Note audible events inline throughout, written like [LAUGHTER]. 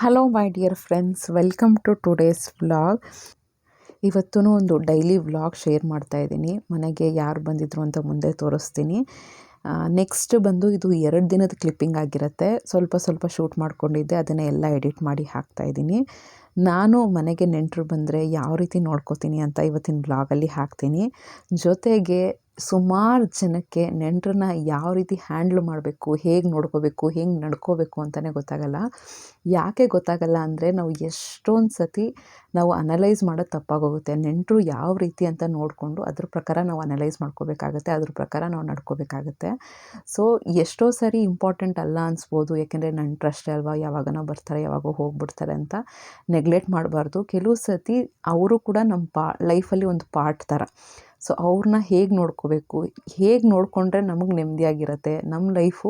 Hello my dear friends welcome to today's vlog ಇವತ್ತೂ ಒಂದು daily vlog share ಮಾಡ್ತಾ ಇದ್ದೀನಿ. ಮನೆಗೆ ಯಾರು ಬಂದಿದ್ರು ಅಂತ ಮುಂದೆ ತೋರಿಸ್ತೀನಿ. ನೆಕ್ಸ್ಟ್ ಬಂದು ಇದು ಎರಡು ದಿನದ ಕ್ಲಿಪ್ಪಿಂಗ್ ಆಗಿರುತ್ತೆ. ಸ್ವಲ್ಪ ಸ್ವಲ್ಪ ಶೂಟ್ ಮಾಡ್ಕೊಂಡಿದ್ದೆ. ಅದನ್ನೇ ಎಲ್ಲ ಎಡಿಟ್ ಮಾಡಿ ಹಾಕ್ತಾ ಇದ್ದೀನಿ. ನಾನು ಮನೆಗೆ ನೆಂಟರು ಬಂದರೆ ಯಾವ ರೀತಿ ನೋಡ್ಕೋತೀನಿ ಅಂತ ಇವತ್ತಿನ ಬ್ಲಾಗಲ್ಲಿ ಹಾಕ್ತೀನಿ. ಜೊತೆಗೆ ಸುಮಾರು ಜನಕ್ಕೆ ನೆಂಟರನ್ನ ಯಾವ ರೀತಿ ಹ್ಯಾಂಡ್ಲ್ ಮಾಡಬೇಕು, ಹೇಗೆ ನೋಡ್ಕೋಬೇಕು, ಹೇಗೆ ನಡ್ಕೋಬೇಕು ಅಂತಲೇ ಗೊತ್ತಾಗಲ್ಲ. ಯಾಕೆ ಗೊತ್ತಾಗಲ್ಲ ಅಂದರೆ ನಾವು ಎಷ್ಟೊಂದು ಸತಿ ನಾವು ಅನಲೈಸ್ ಮಾಡೋದು ತಪ್ಪಾಗೋಗುತ್ತೆ. ನೆಂಟರು ಯಾವ ರೀತಿ ಅಂತ ನೋಡಿಕೊಂಡು ಅದ್ರ ಪ್ರಕಾರ ನಾವು ಅನಲೈಸ್ ಮಾಡ್ಕೋಬೇಕಾಗತ್ತೆ, ಅದ್ರ ಪ್ರಕಾರ ನಾವು ನಡ್ಕೋಬೇಕಾಗತ್ತೆ. ಸೊ, ಎಷ್ಟೋ ಸರಿ ಇಂಪಾರ್ಟೆಂಟ್ ಅಲ್ಲ ಅನಿಸ್ಬೋದು. ಯಾಕೆಂದರೆ ನೆಂಟ್ರಷ್ಟೇ ಅಲ್ವಾ ಯಾವಾಗನೋ ಬರ್ತಾರೆ, ಯಾವಾಗೋ ಹೋಗ್ಬಿಡ್ತಾರೆ ಅಂತ ನೆಗ್ಲೆಕ್ಟ್ ಮಾಡಬಾರ್ದು. ಕೆಲವು ಸತಿ ಅವರು ಕೂಡ ನಮ್ಮ ಪಾ, ಲೈಫಲ್ಲಿ ಒಂದು ಪಾರ್ಟ್ ಥರ ಸೊ ಅವ್ರನ್ನ ಹೇಗೆ ನೋಡ್ಕೋಬೇಕು? ಹೇಗೆ ನೋಡಿಕೊಂಡ್ರೆ ನಮಗೆ ನೆಮ್ಮದಿಯಾಗಿರುತ್ತೆ ನಮ್ಮ ಲೈಫು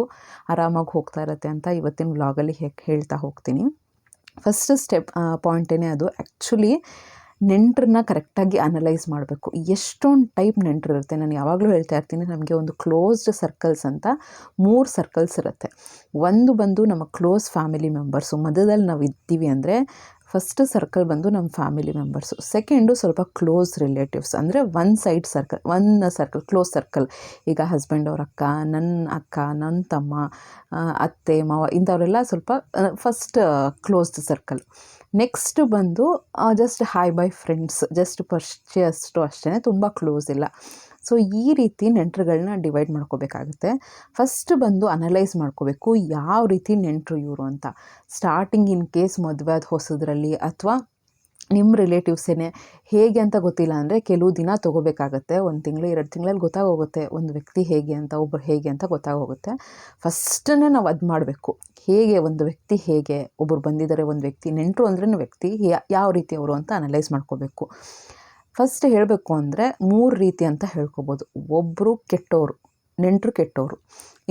ಆರಾಮಾಗಿ ಹೋಗ್ತಾ ಇರುತ್ತೆ ಅಂತ ಇವತ್ತಿನ ವ್ಲಾಗಲ್ಲಿ ಹೇಗೆ ಹೇಳ್ತಾ ಹೋಗ್ತೀನಿ. ಫಸ್ಟ್ ಸ್ಟೆಪ್ ಪಾಯಿಂಟೇ ಅದು. ಆ್ಯಕ್ಚುಲಿ ನೆಂಟ್ರನ್ನ ಕರೆಕ್ಟಾಗಿ ಅನಲೈಸ್ ಮಾಡಬೇಕು. ಎಷ್ಟೊಂದು ಟೈಪ್ ನೆಂಟರು ಇರುತ್ತೆ. ನಾನು ಯಾವಾಗಲೂ ಹೇಳ್ತಾ ಇರ್ತೀನಿ, ನಮಗೆ ಒಂದು ಕ್ಲೋಸ್ಡ್ ಸರ್ಕಲ್ಸ್ ಅಂತ ಮೂರು ಸರ್ಕಲ್ಸ್ ಇರುತ್ತೆ. ಒಂದು ಬಂದು ನಮ್ಮ ಕ್ಲೋಸ್ ಫ್ಯಾಮಿಲಿ ಮೆಂಬರ್ಸು. ಮಧ್ಯದಲ್ಲಿ ನಾವು ಇದ್ದೀವಿ ಅಂದರೆ ಫಸ್ಟ್ ಸರ್ಕಲ್ ಬಂದು ನಮ್ಮ ಫ್ಯಾಮಿಲಿ ಮೆಂಬರ್ಸು ಸೆಕೆಂಡು ಸ್ವಲ್ಪ ಕ್ಲೋಸ್ ರಿಲೇಟಿವ್ಸ್ ಅಂದರೆ one side circle one circle close circle ಈಗ ಹಸ್ಬೆಂಡ್ ಅವ್ರ ಅಕ್ಕ ನನ್ನ ಅಕ್ಕ ನನ್ನ ತಮ್ಮ ಅತ್ತೆ, ಮಾವ, ಇಂಥವರೆಲ್ಲ ಸ್ವಲ್ಪ ಫಸ್ಟ್ ಕ್ಲೋಸ್ಡ್ ಸರ್ಕಲ್ ನೆಕ್ಸ್ಟ್ ಬಂದು just hi bye friends just ಪರಿಚಯ ಅಷ್ಟು ಅಷ್ಟೇ ತುಂಬ ಕ್ಲೋಸ್ ಇಲ್ಲ. ಸೊ ಈ ರೀತಿ ನೆಂಟರುಗಳನ್ನ ಡಿವೈಡ್ ಮಾಡ್ಕೋಬೇಕಾಗುತ್ತೆ. ಫಸ್ಟ್ ಬಂದು ಅನಲೈಸ್ ಮಾಡ್ಕೋಬೇಕು ಯಾವ ರೀತಿ ನೆಂಟರು ಇವರು ಅಂತ. ಸ್ಟಾರ್ಟಿಂಗ್ ಇನ್ ಕೇಸ್ ಮದುವೆ ಅದು ಹೊಸದ್ರಲ್ಲಿ ಅಥವಾ ನಿಮ್ಮ ರಿಲೇಟಿವ್ಸೇನೆ ಹೇಗೆ ಅಂತ ಗೊತ್ತಿಲ್ಲ ಅಂದರೆ ಕೆಲವು ದಿನ ತೊಗೋಬೇಕಾಗತ್ತೆ. ಒಂದು ತಿಂಗಳು, ಎರಡು ತಿಂಗಳಲ್ಲಿ ಗೊತ್ತಾಗೋಗುತ್ತೆ ಒಂದು ವ್ಯಕ್ತಿ ಹೇಗೆ ಅಂತ ಒಬ್ಬರು ಹೇಗೆ ಅಂತ ಗೊತ್ತಾಗೋಗುತ್ತೆ. ಫಸ್ಟನ್ನೇ ನಾವು ಅದು ಮಾಡಬೇಕು. ಹೇಗೆ ಒಂದು ವ್ಯಕ್ತಿ ಹೇಗೆ ಒಬ್ಬರು ಬಂದಿದ್ದಾರೆ ಒಂದು ವ್ಯಕ್ತಿ, ನೆಂಟರು ಅಂದ್ರೂ ವ್ಯಕ್ತಿ ಯಾವ ರೀತಿ ಅವರು ಅಂತ ಅನಲೈಸ್ ಮಾಡ್ಕೋಬೇಕು. ಫಸ್ಟ್ ಹೇಳಬೇಕು ಅಂದರೆ ಮೂರು ರೀತಿ ಅಂತ ಹೇಳ್ಕೊಬೋದು. ಒಬ್ಬರು ಕೆಟ್ಟವರು ನೆಂಟರು ಕೆಟ್ಟವರು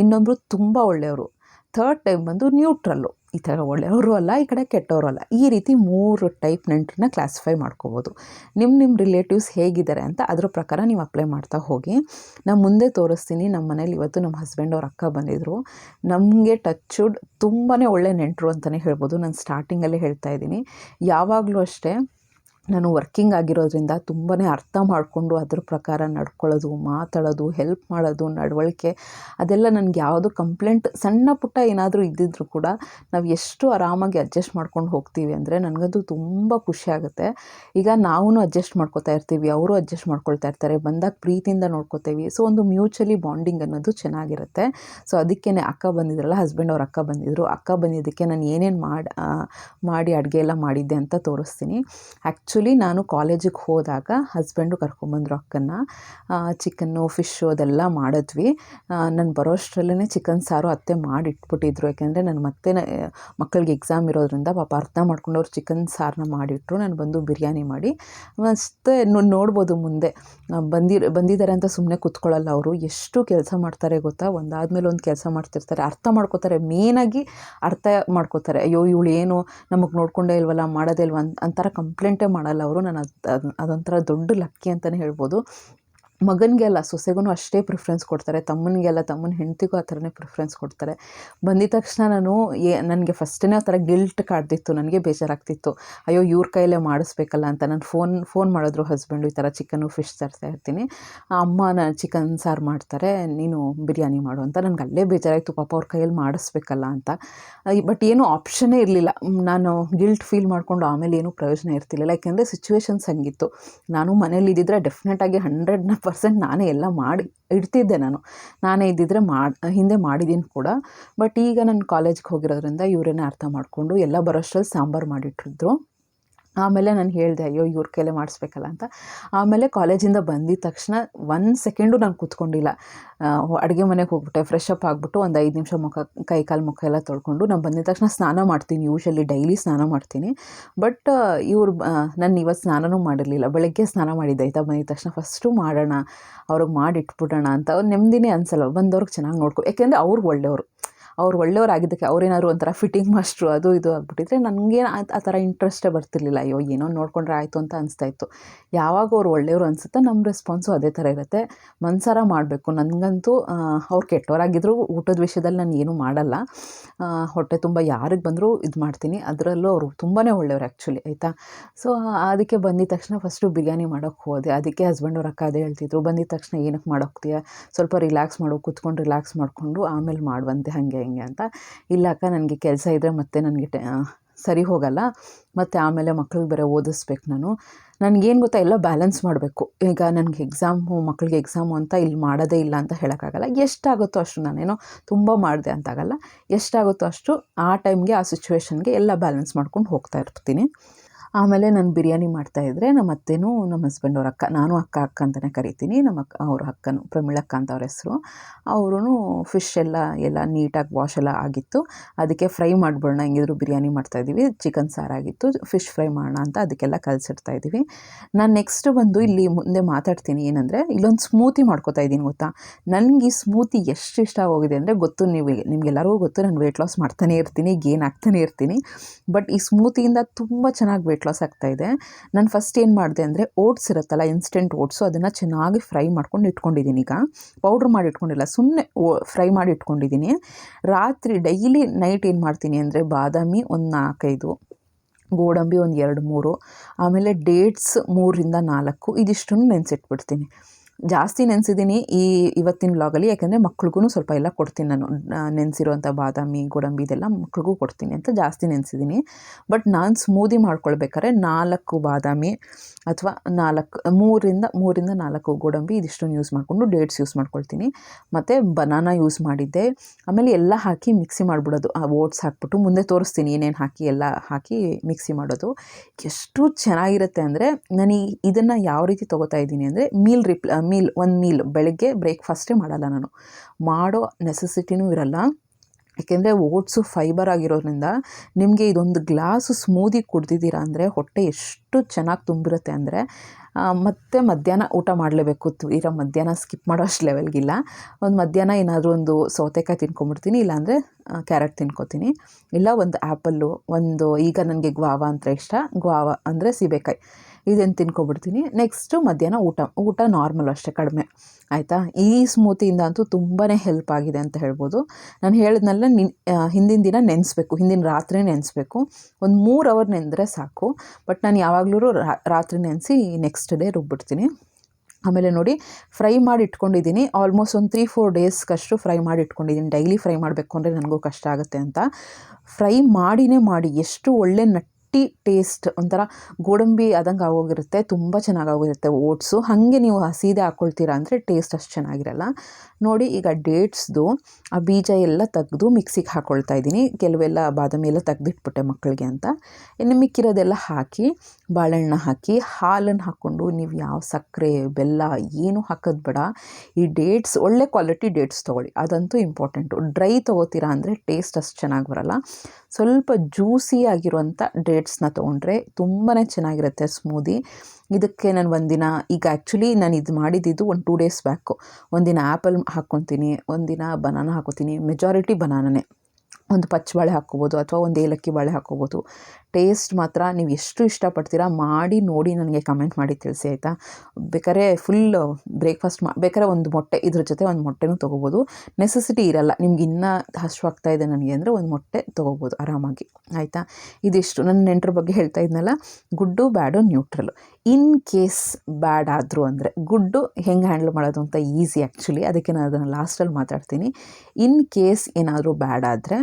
ಇನ್ನೊಬ್ಬರು ತುಂಬ ಒಳ್ಳೆಯವರು. ಥರ್ಡ್ ಟೈಮ್ ಬಂದು ನ್ಯೂಟ್ರಲ್ಲು ಈ ಥರ ಒಳ್ಳೆಯವರು ಅಲ್ಲ, ಈ ಕಡೆ ಕೆಟ್ಟವರು ಅಲ್ಲ. ಈ ರೀತಿ ಮೂರು ಟೈಪ್ ನೆಂಟ್ರನ್ನ ಕ್ಲಾಸಿಫೈ ಮಾಡ್ಕೋಬೋದು. ನಿಮ್ಮ ನಿಮ್ಮ ರಿಲೇಟಿವ್ಸ್ ಹೇಗಿದ್ದಾರೆ ಅಂತ ಅದ್ರ ಪ್ರಕಾರ ನೀವು ಅಪ್ಲೈ ಮಾಡ್ತಾ ಹೋಗಿ. ನಾನು ಮುಂದೆ ತೋರಿಸ್ತೀನಿ ನಮ್ಮ ಮನೇಲಿ ಇವತ್ತು ನಮ್ಮ ಹಸ್ಬೆಂಡ್ ಅವ್ರ ಅಕ್ಕ ಬಂದಿದ್ದರು ನಮಗೆ ಟಚ್ಡ್ ತುಂಬಾ ಒಳ್ಳೆ ನೆಂಟರು ಅಂತಲೇ ಹೇಳ್ಬೋದು. ನಾನು ಸ್ಟಾರ್ಟಿಂಗಲ್ಲೇ ಹೇಳ್ತಾ ಇದ್ದೀನಿ. ಯಾವಾಗಲೂ ಅಷ್ಟೇ ನಾನು ವರ್ಕಿಂಗ್ ಆಗಿರೋದ್ರಿಂದ ತುಂಬಾ ಅರ್ಥ ಮಾಡಿಕೊಂಡು ಅದ್ರ ಪ್ರಕಾರ ನಡ್ಕೊಳ್ಳೋದು, ಮಾತಾಡೋದು ಹೆಲ್ಪ್ ಮಾಡೋದು, ನಡವಳಿಕೆ ಅದೆಲ್ಲ ನನಗೆ ಯಾವುದು ಕಂಪ್ಲೇಂಟ್ ಸಣ್ಣ ಪುಟ್ಟ ಏನಾದರೂ ಇದ್ದಿದ್ದರೂ ಕೂಡ ನಾವು ಎಷ್ಟು ಆರಾಮಾಗಿ ಅಡ್ಜಸ್ಟ್ ಮಾಡ್ಕೊಂಡು ಹೋಗ್ತೀವಿ ಅಂದರೆ ನನಗಂತೂ ತುಂಬ ಖುಷಿ ಆಗುತ್ತೆ. ಈಗ ನಾವು ಅಡ್ಜಸ್ಟ್ ಮಾಡ್ಕೋತಾ ಇರ್ತೀವಿ, ಅವರು ಅಡ್ಜಸ್ಟ್ ಮಾಡ್ಕೊಳ್ತಾ ಇರ್ತಾರೆ, ಬಂದಾಗ ಪ್ರೀತಿಯಿಂದ ನೋಡ್ಕೋತೀವಿ. ಸೊ ಒಂದು ಮ್ಯೂಚುವಲಿ ಬಾಂಡಿಂಗ್ ಅನ್ನೋದು ಚೆನ್ನಾಗಿರುತ್ತೆ. ಸೊ ಅದಕ್ಕೇ ಅಕ್ಕ ಬಂದಿದ್ರಲ್ಲ ಹಸ್ಬೆಂಡ್ ಅವ್ರ ಅಕ್ಕ ಬಂದಿದ್ದರು ಅಕ್ಕ ಬಂದಿದ್ದಕ್ಕೆ ನಾನು ಏನೇನು ಮಾಡಿ ಮಾಡಿ ಅಡುಗೆ ಎಲ್ಲ ಮಾಡಿದ್ದೆ ಅಂತ ತೋರಿಸ್ತೀನಿ. ಆ್ಯಕ್ಚುಲಿ ಆ್ಯಕ್ಚುಲಿ ನಾನು ಕಾಲೇಜಿಗೆ ಹೋದಾಗ ಹಸ್ಬೆಂಡು ಕರ್ಕೊಂಬಂದರು ಅಕ್ಕನ್ನ. ಚಿಕನ್ನು ಫಿಶ್ಶು ಅದೆಲ್ಲ ಮಾಡಿದ್ವಿ. ನಾನು ಬರೋಷ್ಟರಲ್ಲೇ ಚಿಕನ್ ಸಾರು ಅತ್ತೆ ಮಾಡಿ ಇಟ್ಬಿಟ್ಟಿದ್ರು ಯಾಕೆಂದರೆ ನಾನು ಮತ್ತೆ, ಮಕ್ಕಳಿಗೆ ಎಕ್ಸಾಮ್ ಇರೋದ್ರಿಂದ ಪಾಪ ಅರ್ಥ ಮಾಡ್ಕೊಂಡು ಅವ್ರು ಚಿಕನ್ ಸಾರನ್ನ ಮಾಡಿಟ್ರು. ನಾನು ಬಂದು ಬಿರಿಯಾನಿ ಮಾಡಿ. ಮತ್ತೆ ನೋಡ್ಬೋದು ಮುಂದೆ. ಬಂದಿರ ಬಂದಿದ್ದಾರೆ ಅಂತ ಸುಮ್ಮನೆ ಕೂತ್ಕೊಳ್ಳಲ್ಲ ಅವರು. ಎಷ್ಟು ಕೆಲಸ ಮಾಡ್ತಾರೆ ಗೊತ್ತಾ? ಒಂದಾದಮೇಲೆ ಒಂದು ಕೆಲಸ ಮಾಡ್ತಿರ್ತಾರೆ. ಅರ್ಥ ಮಾಡ್ಕೋತಾರೆ. ಮೇನಾಗಿ ಅರ್ಥ ಮಾಡ್ಕೋತಾರೆ. ಅಯ್ಯೋ ಇವಳು ಏನು ನಮಗೆ ನೋಡ್ಕೊಂಡೇ ಇಲ್ವಲ್ಲ, ಮಾಡೋದೇ ಇಲ್ವ ಅಂತಾರ ಕಂಪ್ಲೇಂಟೇ ಮಾಡಲ್ಲ. ಅವರು ನಾನು ಅದು ಅದೊಂಥರ ದೊಡ್ಡ ಲಕ್ಕಿ ಅಂತಲೇ ಹೇಳ್ಬೋದು. ಮಗನಿಗೆಲ್ಲ ಸೊಸೆಗೂ ಅಷ್ಟೇ ಪ್ರಿಫ್ರೆನ್ಸ್ ಕೊಡ್ತಾರೆ. ತಮ್ಮನಿಗೆಲ್ಲ ತಮ್ಮನ ಹೆಂಡತಿಗೂ ಆ ಥರನೇ ಪ್ರಿಫ್ರೆನ್ಸ್ ಕೊಡ್ತಾರೆ. ಬಂದಿದ ತಕ್ಷಣ ನಾನು ಏ, ನನಗೆ ಫಸ್ಟೇ ಆ ಥರ ಗಿಲ್ಟ್ ಕಾಡ್ದಿತ್ತು. ನನಗೆ ಬೇಜಾರಾಗ್ತಿತ್ತು. ಅಯ್ಯೋ, ಇವ್ರ ಕೈಯಲ್ಲೇ ಮಾಡಿಸ್ಬೇಕಲ್ಲ ಅಂತ. ನಾನು ಫೋನ್ ಫೋನ್ ಮಾಡಿದ್ರು ಹಸ್ಬೆಂಡು ಈ ಥರ ಚಿಕನ್ನು ಫಿಶ್ ತರ್ತಾ ಇರ್ತೀನಿ. ಅಮ್ಮ ನಾನು ಚಿಕನ್ ಸಾರು ಮಾಡ್ತಾರೆ. ನೀನು ಬಿರಿಯಾನಿ ಮಾಡು ಅಂತ. ನನಗೆ ಅಲ್ಲೇ ಬೇಜಾರಾಯಿತು. ಪಾಪ ಅವ್ರ ಕೈಯಲ್ಲಿ ಮಾಡಿಸ್ಬೇಕಲ್ಲ ಅಂತ. ಬಟ್ ಏನೂ ಆಪ್ಷನ್ನೇ ಇರಲಿಲ್ಲ. ನಾನು ಗಿಲ್ಟ್ ಫೀಲ್ ಮಾಡಿಕೊಂಡು ಆಮೇಲೆ ಏನೂ ಪ್ರಯೋಜನ ಇರ್ತಿಲ್ಲ ಯಾಕೆಂದರೆ ಸಿಚುವೇಶನ್ಸ್ ಹಂಗಿತ್ತು. ನಾನು ಮನೇಲಿ ಇದ್ದಿದ್ರೆ ಡೆಫಿನೆಟಾಗಿ ಹಂಡ್ರೆಡ್ನ ಪರ್ಸೆಂಟ್ ನಾನೇ ಎಲ್ಲ ಮಾಡಿ ಇಡ್ತಿದ್ದೆ ನಾನು. ನಾನೇ ಇದ್ದಿದ್ರೆ ಮಾಡಿ ಹಿಂದೆ ಮಾಡಿದ್ದೀನಿ ಕೂಡ. ಬಟ್ ಈಗ ನಾನು ಕಾಲೇಜ್ಗೆ ಹೋಗಿರೋದ್ರಿಂದ ಇವರೇನೇ ಅರ್ಥ ಮಾಡಿಕೊಂಡು ಎಲ್ಲ ಬರೋಷ್ಟರಲ್ಲಿ ಸಾಂಬಾರು ಮಾಡಿಟ್ಟಿದ್ರು. ಆಮೇಲೆ ನಾನು ಹೇಳಿದೆ, ಅಯ್ಯೋ, ಇವ್ರ ಕೈಲೇ ಮಾಡಿಸ್ಬೇಕಲ್ಲ ಅಂತ. ಆಮೇಲೆ ಕಾಲೇಜಿಂದ ಬಂದಿದ ತಕ್ಷಣ ಒನ್ ಸೆಕೆಂಡು ನಾನು ಕೂತ್ಕೊಂಡಿಲ್ಲ. ಅಡುಗೆ ಮನೆಗೆ ಹೋಗ್ಬಿಟ್ಟೆ ಫ್ರೆಶ್ ಅಪ್ ಆಗಿಬಿಟ್ಟು ಒಂದು ಐದು ನಿಮಿಷ ಮುಖ, ಕೈ ಕಾಲು ಮುಖ ಎಲ್ಲ ತೊಳ್ಕೊಂಡು ನಾನು ಬಂದಿದ ತಕ್ಷಣ ಸ್ನಾನ ಮಾಡ್ತೀನಿ ಯೂಶಲಿ ಡೈಲಿ ಸ್ನಾನ ಮಾಡ್ತೀನಿ. ಬಟ್ ಇವರು ನಾನು ಇವತ್ತು ಸ್ನಾನನೂ ಮಾಡಿರಲಿಲ್ಲ. ಬೆಳಗ್ಗೆ ಸ್ನಾನ ಮಾಡಿದ್ದೆ ಆಯಿತಾ? ಬಂದಿದ ತಕ್ಷಣ ಫಸ್ಟು ಮಾಡೋಣ, ಅವ್ರಿಗೆ ಮಾಡಿಟ್ಬಿಡೋಣ ಅಂತ. ನೆಮ್ಮದಿನೇ ಅನ್ಸಲ್ಲ, ಬಂದವ್ರಿಗೆ ಚೆನ್ನಾಗಿ ನೋಡ್ಕೊ, ಯಾಕೆಂದರೆ ಅವ್ರು ಒಳ್ಳೆಯವರು. ಅವ್ರು ಒಳ್ಳೆಯವರಾಗಿದ್ದಕ್ಕೆ ಅವ್ರೇನಾದ್ರು ಒಂಥರ ಫಿಟ್ಟಿಂಗ್ ಮಾಸ್ಟ್ರು ಅದು ಇದು ಆಗ್ಬಿಟ್ಟಿದ್ರೆ ನನಗೆ ಆ ಥರ ಇಂಟ್ರೆಸ್ಟೇ ಬರ್ತಿರ್ಲಿಲ್ಲ. ಅಯ್ಯೋ, ಏನೋ ನೋಡ್ಕೊಂಡ್ರೆ ಆಯಿತು ಅಂತ ಅನಿಸ್ತಾ ಇತ್ತು. ಯಾವಾಗ ಅವ್ರು ಒಳ್ಳೆಯವರು ಅನಿಸುತ್ತೋ ನಮ್ಮ ರೆಸ್ಪಾನ್ಸು ಅದೇ ಥರ ಇರುತ್ತೆ. ಮನ್ಸಾರ ಮಾಡಬೇಕು. ನನಗಂತೂ ಅವ್ರು ಕೆಟ್ಟವರಾಗಿದ್ದರೂ ಊಟದ ವಿಷಯದಲ್ಲಿ ನಾನು ಏನೂ ಮಾಡಲ್ಲ. ಹೊಟ್ಟೆ ತುಂಬ ಯಾರಿಗೆ ಬಂದರೂ ಇದು ಮಾಡ್ತೀನಿ. ಅದರಲ್ಲೂ ಅವರು ತುಂಬಾ ಒಳ್ಳೆಯವ್ರು ಆ್ಯಕ್ಚುಲಿ ಆಯಿತಾ? ಸೊ ಅದಕ್ಕೆ ಬಂದಿದ ತಕ್ಷಣ ಫಸ್ಟು ಬಿರಿಯಾನಿ ಮಾಡೋಕ್ಕೆ ಹೋದೆ. ಅದಕ್ಕೆ ಹಸ್ಬೆಂಡ್ ಅವ್ರ ಅಕ್ಕ ಅದೇ ಹೇಳ್ತಿದ್ರು. ಬಂದಿದ ತಕ್ಷಣ ಏನಕ್ಕೆ ಮಾಡೋಗ್ತೀಯ ಸ್ವಲ್ಪ ರಿಲ್ಯಾಕ್ಸ್ ಮಾಡು. ಕೂತ್ಕೊಂಡು ರಿಲ್ಯಾಕ್ಸ್ ಮಾಡಿಕೊಂಡು ಆಮೇಲೆ ಮಾಡುವಂತೆ ಹಾಗೆ ಹಿಂಗೆ ಅಂತ. ಇಲ್ಲ ಅಕ್ಕ ನನಗೆ ಕೆಲಸ ಇದ್ದರೆ ಮತ್ತೆ ನನಗೆ ಟೆ ಸರಿ ಹೋಗಲ್ಲ. ಮತ್ತು ಆಮೇಲೆ ಮಕ್ಳಿಗೆ ಬೇರೆ ಓದಿಸ್ಬೇಕು ನಾನು. ನನಗೇನು ಗೊತ್ತಾ, ಎಲ್ಲ ಬ್ಯಾಲೆನ್ಸ್ ಮಾಡಬೇಕು. ಈಗ ನನಗೆ ಎಕ್ಸಾಮು ಮಕ್ಕಳಿಗೆ ಎಕ್ಸಾಮು ಅಂತ ಇಲ್ಲಿ ಮಾಡೋದೇ ಇಲ್ಲ ಅಂತ ಹೇಳೋಕ್ಕಾಗಲ್ಲ. ಎಷ್ಟಾಗುತ್ತೋ ಅಷ್ಟು ನಾನೇನೋ ತುಂಬ ಮಾಡಿದೆ ಅಂತಾಗಲ್ಲ. ಎಷ್ಟಾಗುತ್ತೋ ಅಷ್ಟು ಆ ಟೈಮ್ಗೆ ಆ ಸಿಚುವೇಶನ್ಗೆ ಎಲ್ಲ ಬ್ಯಾಲೆನ್ಸ್ ಮಾಡ್ಕೊಂಡು ಹೋಗ್ತಾ ಇರ್ತೀನಿ. ಆಮೇಲೆ ನಾನು ಬಿರಿಯಾನಿ ಮಾಡ್ತಾಯಿದ್ರೆ ನಮ್ಮ ಅತ್ತೆನೂ ನಮ್ಮ ಹಸ್ಬೆಂಡ್ ಅವ್ರ ಅಕ್ಕ, ನಾನು ಅಕ್ಕ ಅಕ್ಕ ಅಂತಲೇ ಕರಿತೀನಿ. ನಮ್ಮ ಅಕ್ಕ, ಅವ್ರ ಅಕ್ಕನು ಪ್ರಮೀಳಕ್ಕ ಅಂತ ಅವ್ರ ಹೆಸರು. ಅವರು ಫಿಶ್ ಎಲ್ಲ ಎಲ್ಲ ನೀಟಾಗಿ ವಾಶ್ ಎಲ್ಲ ಆಗಿತ್ತು. ಅದಕ್ಕೆ ಫ್ರೈ ಮಾಡಿಬಿಡೋಣ, ಹೆಂಗಿದ್ರು ಬಿರಿಯಾನಿ ಮಾಡ್ತಾಯಿದ್ದೀವಿ ಚಿಕನ್ ಸಾರಾಗಿತ್ತು ಫಿಶ್ ಫ್ರೈ ಮಾಡೋಣ ಅಂತ ಅದಕ್ಕೆಲ್ಲ ಕಲಿಸಿಡ್ತಾ ಇದ್ದೀವಿ. ನಾನು ನೆಕ್ಸ್ಟ್ ಬಂದು ಇಲ್ಲಿ ಮುಂದೆ ಮಾತಾಡ್ತೀನಿ ಏನಂದರೆ, ಇಲ್ಲೊಂದು ಸ್ಮೂತಿ ಮಾಡ್ಕೋತಾ ಇದ್ದೀನಿ ಗೊತ್ತಾ? ನನಗೆ ಈ ಸ್ಮೂತಿ ಎಷ್ಟು ಇಷ್ಟ ಆಗೋಗಿದೆ ಅಂದರೆ ಗೊತ್ತು ನೀವು ನಿಮಗೆಲ್ಲರಿಗೂ ಗೊತ್ತು. ನಾನು ವೆಯ್ಟ್ ಲಾಸ್ ಮಾಡ್ತಾನೆ ಇರ್ತೀನಿ ಗೇನ್ ಆಗ್ತಾನೆ ಇರ್ತೀನಿ. ಬಟ್ ಈ ಸ್ಮೂತಿಯಿಂದ ತುಂಬ ಚೆನ್ನಾಗಿ ವೆಯ್ಟ್ ಲಾಸ್ ಇದೆ. ನಾನು ಫಸ್ಟ್ ಏನು ಮಾಡಿದೆ ಅಂದರೆ ಓಟ್ಸ್ ಇರುತ್ತಲ್ಲ ಇನ್ಸ್ಟೆಂಟ್ ಓಟ್ಸು ಅದನ್ನು ಚೆನ್ನಾಗಿ ಫ್ರೈ ಮಾಡ್ಕೊಂಡು ಇಟ್ಕೊಂಡಿದ್ದೀನಿ ಈಗ. ಪೌಡ್ರ್ ಮಾಡಿ ಇಟ್ಕೊಂಡಿಲ್ಲ ಸುಮ್ಮನೆ ಫ್ರೈ ಮಾಡಿ ಇಟ್ಕೊಂಡಿದ್ದೀನಿ. ರಾತ್ರಿ ಡೈಲಿ ನೈಟ್ ಏನು ಮಾಡ್ತೀನಿ ಅಂದರೆ ಬಾದಾಮಿ ಒಂದು ನಾಲ್ಕೈದು, ಗೋಡಂಬಿ ಒಂದು ಎರಡು ಮೂರು, ಆಮೇಲೆ ಡೇಟ್ಸ್ ಮೂರರಿಂದ ನಾಲ್ಕು, ಇದಿಷ್ಟನ್ನು ನೆನೆಸಿಟ್ಬಿಡ್ತೀನಿ. ಜಾಸ್ತಿ ನೆನೆಸಿದ್ದೀನಿ ಈ ಇವತ್ತಿನ ವ್ಲಾಗಲ್ಲಿ ಯಾಕೆಂದರೆ ಮಕ್ಳಿಗೂ ಸ್ವಲ್ಪ ಎಲ್ಲ ಕೊಡ್ತೀನಿ ನಾನು. ನೆನೆಸಿರುವಂಥ ಬಾದಾಮಿ, ಗೋಡಂಬಿ ಇದೆಲ್ಲ ಮಕ್ಳಿಗೂ ಕೊಡ್ತೀನಿ ಅಂತ ಜಾಸ್ತಿ ನೆನೆಸಿದ್ದೀನಿ. ಬಟ್ ನಾನು ಸ್ಮೂದಿ ಮಾಡ್ಕೊಳ್ಬೇಕಾದ್ರೆ ನಾಲ್ಕು ಬಾದಾಮಿ ಅಥವಾ ನಾಲ್ಕು, ಮೂರಿಂದ ಮೂರಿಂದ ನಾಲ್ಕು ಗೋಡಂಬಿ ಇದಿಷ್ಟನ್ನು ಯೂಸ್ ಮಾಡಿಕೊಂಡು ಡೇಟ್ಸ್ ಯೂಸ್ ಮಾಡ್ಕೊಳ್ತೀನಿ. ಮತ್ತು ಬನಾನಾ ಯೂಸ್ ಮಾಡಿದ್ದೆ. ಆಮೇಲೆ ಎಲ್ಲ ಹಾಕಿ ಮಿಕ್ಸಿ ಮಾಡಿಬಿಡೋದು. ಆ ಓಟ್ಸ್ ಹಾಕ್ಬಿಟ್ಟು ಮುಂದೆ ತೋರಿಸ್ತೀನಿ ಏನೇನು ಹಾಕಿ ಎಲ್ಲ ಹಾಕಿ ಮಿಕ್ಸಿ ಮಾಡೋದು. ಎಷ್ಟು ಚೆನ್ನಾಗಿರುತ್ತೆ ಅಂದರೆ ನಾನು ಇದನ್ನು ಯಾವ ರೀತಿ ತೊಗೋತಾ ಇದ್ದೀನಿ ಅಂದರೆ ಮೀಲ್ ರಿಪ್ ಮೀಲ್, ಒಂದು ಮೀಲ್ ಬೆಳಗ್ಗೆ ಬ್ರೇಕ್ಫಾಸ್ಟೇ ಮಾಡಲ್ಲ ನಾನು. ಮಾಡೋ ನೆಸೆಸಿಟಿನೂ ಇರಲ್ಲ. ಏಕೆಂದರೆ ಓಟ್ಸು ಫೈಬರ್ ಆಗಿರೋದ್ರಿಂದ ನಿಮಗೆ ಇದೊಂದು ಗ್ಲಾಸು ಸ್ಮೂದಿ ಕುಡ್ದಿದ್ದೀರಾ ಅಂದರೆ ಹೊಟ್ಟೆ ಎಷ್ಟು ಚೆನ್ನಾಗಿ ತುಂಬಿರುತ್ತೆ ಅಂದರೆ ಮತ್ತೆ ಮಧ್ಯಾಹ್ನ ಊಟ ಮಾಡಲೇಬೇಕು. ಇರೋ ಮಧ್ಯಾಹ್ನ ಸ್ಕಿಪ್ ಮಾಡೋ ಅಷ್ಟು ಲೆವೆಲ್ಗಿಲ್ಲ ಒಂದು ಮಧ್ಯಾಹ್ನ ಏನಾದರೂ ಒಂದು ಸೌತೆಕಾಯಿ ತಿನ್ಕೊಂಬಿಡ್ತೀನಿ ಇಲ್ಲಾಂದರೆ ಕ್ಯಾರೆಟ್ ತಿನ್ಕೋತೀನಿ. ಇಲ್ಲ, ಒಂದು ಆ್ಯಪಲ್ಲು ಒಂದು, ಈಗ ನನಗೆ ಗ್ವಾವ ಅಂತ ಇಷ್ಟ. ಗ್ವಾವ ಅಂದರೆ ಸೀಬೆಕಾಯಿ. ಇದನ್ನು ತಿನ್ಕೊಬಿಡ್ತೀನಿ. ನೆಕ್ಸ್ಟು ಮಧ್ಯಾಹ್ನ ಊಟ. ಊಟ ನಾರ್ಮಲ್ ಅಷ್ಟೇ, ಕಡಿಮೆ. ಆಯಿತಾ? ಈ ಸ್ಮೂತಿಯಿಂದ ಅಂತೂ ತುಂಬಾ ಹೆಲ್ಪ್ ಆಗಿದೆ ಅಂತ ಹೇಳ್ಬೋದು. ನಾನು ಹೇಳಿದ್ನಲ್ಲ, ನಿನ್ ಹಿಂದಿನ ದಿನ ನೆನೆಸ್ಬೇಕು. ಹಿಂದಿನ ರಾತ್ರಿ ನೆನೆಸ್ಬೇಕು. ಒಂದು ಮೂರು ಅವರ್ ನೆನೆದ್ರೆ ಸಾಕು. ಬಟ್ ನಾನು ಯಾವಾಗಲೂ ರಾತ್ರಿ ನೆನೆಸಿ ನೆಕ್ಸ್ಟ್ ಡೇ ರುಬ್ಬಿಡ್ತೀನಿ. ಆಮೇಲೆ ನೋಡಿ, ಫ್ರೈ ಮಾಡಿ ಇಟ್ಕೊಂಡಿದ್ದೀನಿ. ಆಲ್ಮೋಸ್ಟ್ ಒಂದು ತ್ರೀ ಫೋರ್ ಡೇಸ್ಗಷ್ಟು ಫ್ರೈ ಮಾಡಿ ಇಟ್ಕೊಂಡಿದ್ದೀನಿ. ಡೈಲಿ ಫ್ರೈ ಮಾಡಬೇಕು ಅಂದರೆ ನನಗೂ ಕಷ್ಟ ಆಗುತ್ತೆ ಅಂತ. ಫ್ರೈ ಮಾಡಿನೇ ಮಾಡಿ ಎಷ್ಟು ಒಳ್ಳೆ ಟೇಸ್ಟ್ ಒಂಥರ ಗೋಡಂಬಿ ಆದಂಗೆ ಆಗೋಗಿರುತ್ತೆ, ತುಂಬ ಚೆನ್ನಾಗಿ ಆಗೋಗಿರುತ್ತೆ ಓಟ್ಸು. ಹಾಗೆ ನೀವು ಹಸಿದೆ ಹಾಕ್ಕೊಳ್ತೀರಾ ಅಂದರೆ ಟೇಸ್ಟ್ ಅಷ್ಟು ಚೆನ್ನಾಗಿರಲ್ಲ. ನೋಡಿ ಈಗ ಡೇಟ್ಸ್ದು ಆ ಬೀಜ ಎಲ್ಲ ತೆಗೆದು ಮಿಕ್ಸಿಗೆ ಹಾಕ್ಕೊಳ್ತಾ ಇದ್ದೀನಿ. ಕೆಲವೆಲ್ಲ ಬಾದಾಮಿ ಎಲ್ಲ ತೆಗೆದಿಟ್ಬಿಟ್ಟೆ ಮಕ್ಕಳಿಗೆ ಅಂತ. ಇನ್ನು ಮಿಕ್ಕಿರೋದೆಲ್ಲ ಹಾಕಿ, ಬಾಳೆಹಣ್ಣ ಹಾಕಿ, ಹಾಲನ್ನು ಹಾಕ್ಕೊಂಡು ನೀವು ಯಾವ ಸಕ್ಕರೆ, ಬೆಲ್ಲ ಏನು ಹಾಕೋದು ಬೇಡ. ಈ ಡೇಟ್ಸ್ ಒಳ್ಳೆ ಕ್ವಾಲಿಟಿ ಡೇಟ್ಸ್ ತೊಗೊಳ್ಳಿ. ಅದಂತೂ ಇಂಪಾರ್ಟೆಂಟು ಡ್ರೈ ತೊಗೋತೀರಾ ಅಂದರೆ ಟೇಸ್ಟ್ ಅಷ್ಟು ಚೆನ್ನಾಗಿ ಬರಲ್ಲ. ಸ್ವಲ್ಪ ಜ್ಯೂಸಿ ಆಗಿರುವಂಥ ಡೇಟ್ಸ್ನ ತೊಗೊಂಡ್ರೆ ತುಂಬಾ ಚೆನ್ನಾಗಿರುತ್ತೆ ಸ್ಮೂದಿ ಇದಕ್ಕೆ ನಾನು ಒಂದಿನ, ಈಗ ಆ್ಯಕ್ಚುಲಿ ನಾನು ಇದು ಮಾಡಿದ್ದು ಒಂದು ಟೂ ಡೇಸ್ ಬ್ಯಾಕು ಒಂದಿನ ಆ್ಯಪಲ್ ಹಾಕ್ಕೊತೀನಿ ಒಂದಿನ ಬನಾನ ಹಾಕೋತೀನಿ ಮೆಜಾರಿಟಿ ಬನಾನನೇ ಒಂದು ಪಚ್ಚ ಬಾಳೆ ಹಾಕ್ಕೋಬೋದು ಅಥವಾ ಒಂದು ಏಲಕ್ಕಿ ಬಾಳೆ ಹಾಕ್ಕೋಬೋದು. ಟೇಸ್ಟ್ ಮಾತ್ರ ನೀವು ಎಷ್ಟು ಇಷ್ಟಪಡ್ತೀರಾ ಮಾಡಿ ನೋಡಿ ನನಗೆ ಕಮೆಂಟ್ ಮಾಡಿ ತಿಳಿಸಿ, ಆಯಿತಾ? ಬೇಕಾದ್ರೆ ಫುಲ್ ಬ್ರೇಕ್ಫಾಸ್ಟ್ ಮಾ, ಬೇಕಾದ್ರೆ ಒಂದು ಮೊಟ್ಟೆ, ಇದ್ರ ಜೊತೆ ಒಂದು ಮೊಟ್ಟೆನೂ ತೊಗೋಬೋದು. ನೆಸೆಸಿಟಿ ಇರಲ್ಲ, ನಿಮ್ಗೆ ಇನ್ನೂ ಹಸುವಾಗ್ತಾ ಇದೆ ನನಗೆ ಅಂದರೆ ಒಂದು ಮೊಟ್ಟೆ ತೊಗೋಬೋದು ಆರಾಮಾಗಿ, ಆಯಿತಾ? ಇದಿಷ್ಟು, ನನ್ನ ನೆಂಟ್ರ ಬಗ್ಗೆ ಹೇಳ್ತಾ ಇದ್ನಲ್ಲ, ಗುಡ್ಡು, ಬ್ಯಾಡು, ನ್ಯೂಟ್ರಲು. ಇನ್ ಕೇಸ್ ಬ್ಯಾಡ್ ಆದರೂ ಅಂದರೆ, ಗುಡ್ಡು ಹೆಂಗೆ ಹ್ಯಾಂಡಲ್ ಮಾಡೋದು ಅಂತ ಈಸಿ ಆ್ಯಕ್ಚುಲಿ ಅದಕ್ಕೆ ನಾನು ಅದನ್ನು ಲಾಸ್ಟಲ್ಲಿ ಮಾತಾಡ್ತೀನಿ. ಇನ್ ಕೇಸ್ ಏನಾದರೂ ಬ್ಯಾಡ್ ಆದರೆ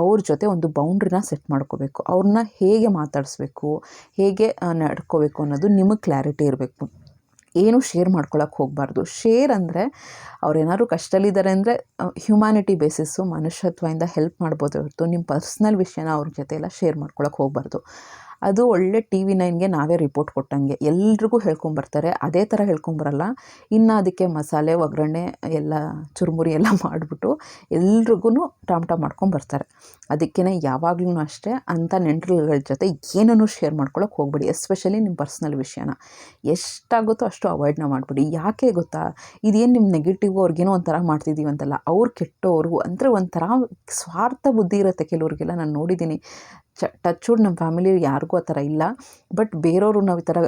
ಅವ್ರ ಜೊತೆ ಒಂದು ಬೌಂಡ್ರಿನ ಸೆಟ್ ಮಾಡ್ಕೋಬೇಕು. ಅವ್ರನ್ನ ಹೇಗೆ ಮಾತಾಡಿಸ್ಬೇಕು, ಹೇಗೆ ನಡ್ಕೋಬೇಕು ಅನ್ನೋದು ನಿಮಗೆ ಕ್ಲಾರಿಟಿ ಇರಬೇಕು. ಏನು ಶೇರ್ ಮಾಡ್ಕೊಳಕ್ಕೆ ಹೋಗಬಾರ್ದು. ಶೇರ್ ಅಂದರೆ ಅವ್ರೇನಾದ್ರು ಕಷ್ಟದಲ್ಲಿದ್ದಾರೆ ಅಂದರೆ ಹ್ಯುಮ್ಯಾನಿಟಿ ಬೇಸಿಸ್ಸು ಮನುಷ್ಯತ್ವದಿಂದ ಹೆಲ್ಪ್ ಮಾಡ್ಬೋದು ಹೊರತು ನಿಮ್ಮ ಪರ್ಸ್ನಲ್ ವಿಷಯನ ಅವ್ರ ಜೊತೆ ಎಲ್ಲ ಶೇರ್ ಮಾಡ್ಕೊಳಕ್ಕೆ ಹೋಗಬಾರ್ದು. ಅದು ಒಳ್ಳೆ ಟಿ ವಿ ನೈನ್ಗೆ ನಾವೇ ರಿಪೋರ್ಟ್ ಕೊಟ್ಟಂಗೆ. ಎಲ್ರಿಗೂ ಹೇಳ್ಕೊಂಬರ್ತಾರೆ ಅದೇ ಥರ ಹೇಳ್ಕೊಂಬರಲ್ಲ ಇನ್ನು ಅದಕ್ಕೆ ಮಸಾಲೆ, ಒಗ್ಗರಣೆ, ಎಲ್ಲ ಚುರುಮುರಿ ಎಲ್ಲ [LAUGHS] ಮಾಡಿಬಿಟ್ಟು ಎಲ್ರಿಗೂ ಟಾಮ್ಟ ಮಾಡ್ಕೊಂಬರ್ತಾರೆ ಅದಕ್ಕೇ ಯಾವಾಗ್ಲೂ ಅಷ್ಟೇ ಅಂಥ ನೆಂಟರುಗಳ ಜೊತೆ ಏನನ್ನು ಶೇರ್ ಮಾಡ್ಕೊಳಕ್ಕೆ ಹೋಗ್ಬೇಡಿ. ಎಸ್ಪೆಷಲಿ ನಿಮ್ಮ ಪರ್ಸ್ನಲ್ ವಿಷಯನ. ಎಷ್ಟಾಗುತ್ತೋ ಅಷ್ಟು ಅವಾಯ್ಡ್ನ ಮಾಡಿಬಿಡಿ. ಯಾಕೆ ಗೊತ್ತಾ? ಇದೇನು ನಿಮ್ಮ ನೆಗೆಟಿವ್ ಅವ್ರಿಗೇನೋ ಒಂಥರ ಮಾಡ್ತಿದ್ದೀವಿ ಅಂತಲ್ಲ. ಅವ್ರು ಕೆಟ್ಟವರು ಅಂದರೆ ಒಂಥರ ಸ್ವಾರ್ಥ ಬುದ್ಧಿ ಇರುತ್ತೆ ಕೆಲವ್ರಿಗೆಲ್ಲ. ನಾನು ನೋಡಿದ್ದೀನಿ ಚ ಟಚ್ ನಮ್ಮ ಫ್ಯಾಮಿಲಿ ಯಾರಿಗೂ ಆ ಥರ ಇಲ್ಲ. ಬಟ್ ಬೇರೆಯವರು ನಾವು ಈ ಥರ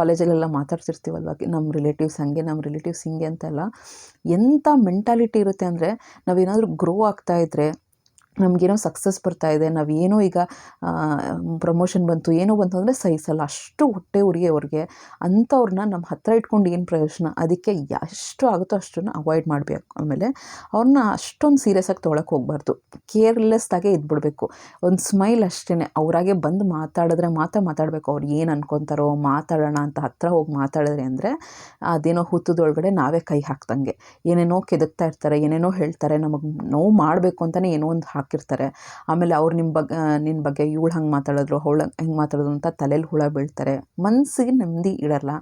ಕಾಲೇಜಲ್ಲೆಲ್ಲ ಮಾತಾಡ್ತಿರ್ತೀವಲ್ವ ನಮ್ಮ ರಿಲೇಟಿವ್ಸ್ ಹಂಗೆ ನಮ್ಮ ರಿಲೇಟಿವ್ಸ್ ಹಿಂಗೆ ಅಂತೆಲ್ಲ. ಎಂಥ ಮೆಂಟಾಲಿಟಿ ಇರುತ್ತೆ ಅಂದರೆ ನಾವೇನಾದರೂ ಗ್ರೋ ಆಗ್ತಾ ಇದ್ದರೆ ನಮಗೇನೋ ಸಕ್ಸಸ್ ಬರ್ತಾ ಇದೆ, ನಾವೇನೋ ಈಗ ಪ್ರಮೋಷನ್ ಬಂತು, ಏನೋ ಬಂತು ಅಂದರೆ ಸಹಿಸಲ್ಲ. ಅಷ್ಟು ಹೊಟ್ಟೆ ಉರಿಗೆ ಅವ್ರಿಗೆ. ಅಂಥವ್ರನ್ನ ನಮ್ಮ ಹತ್ತಿರ ಇಟ್ಕೊಂಡು ಏನು ಪ್ರಯೋಜನ? ಅದಕ್ಕೆ ಎಷ್ಟು ಆಗುತ್ತೋ ಅಷ್ಟನ್ನು ಅವಾಯ್ಡ್ ಮಾಡಬೇಕು. ಆಮೇಲೆ ಅವ್ರನ್ನ ಅಷ್ಟೊಂದು ಸೀರಿಯಸ್ ಆಗಿ ತೊಗೊಳಕ್ಕೆ ಹೋಗಬಾರ್ದು. ಕೇರ್ಲೆಸ್ದಾಗೆ ಇದ್ಬಿಡಬೇಕು. ಒಂದು ಸ್ಮೈಲ್ ಅಷ್ಟೇ ಅವರಾಗೆ ಬಂದು ಮಾತಾಡಿದ್ರೆ ಮಾತ್ರ ಮಾತಾಡಬೇಕು. ಅವ್ರು ಏನು ಅನ್ಕೊತಾರೋ, ಮಾತಾಡೋಣ ಅಂತ ಹತ್ತಿರ ಹೋಗಿ ಮಾತಾಡಿದ್ರೆ ಅಂದರೆ ಅದೇನೋ ಹುತ್ತದೊಳಗಡೆ ನಾವೇ ಕೈ ಹಾಕ್ದಂಗೆ. ಏನೇನೋ ಕೆದಕ್ತಾ ಇರ್ತಾರೆ, ಏನೇನೋ ಹೇಳ್ತಾರೆ, ನಮಗೆ ನೋವು ಮಾಡಬೇಕು ಅಂತಲೇ ಏನೋ ಒಂದು ಹಾಕಿರ್ತಾರೆ. ಆಮೇಲೆ ಅವ್ರು ನಿಮ್ಮ ಬಗ್ಗೆ ನಿನ್ನ ಬಗ್ಗೆ ಇವಳು ಹಂಗೆ ಮಾತಾಡಿದ್ರು, ಅವಳು ಹೆಂಗೆ ಮಾತಾಡೋದು ಅಂತ ತಲೆಯಲ್ಲಿ ಹುಳ ಬೀಳ್ತಾರೆ. ಮನಸ್ಸಿಗೆ ನೆಮ್ಮದಿ ಇಡಲ್ಲ.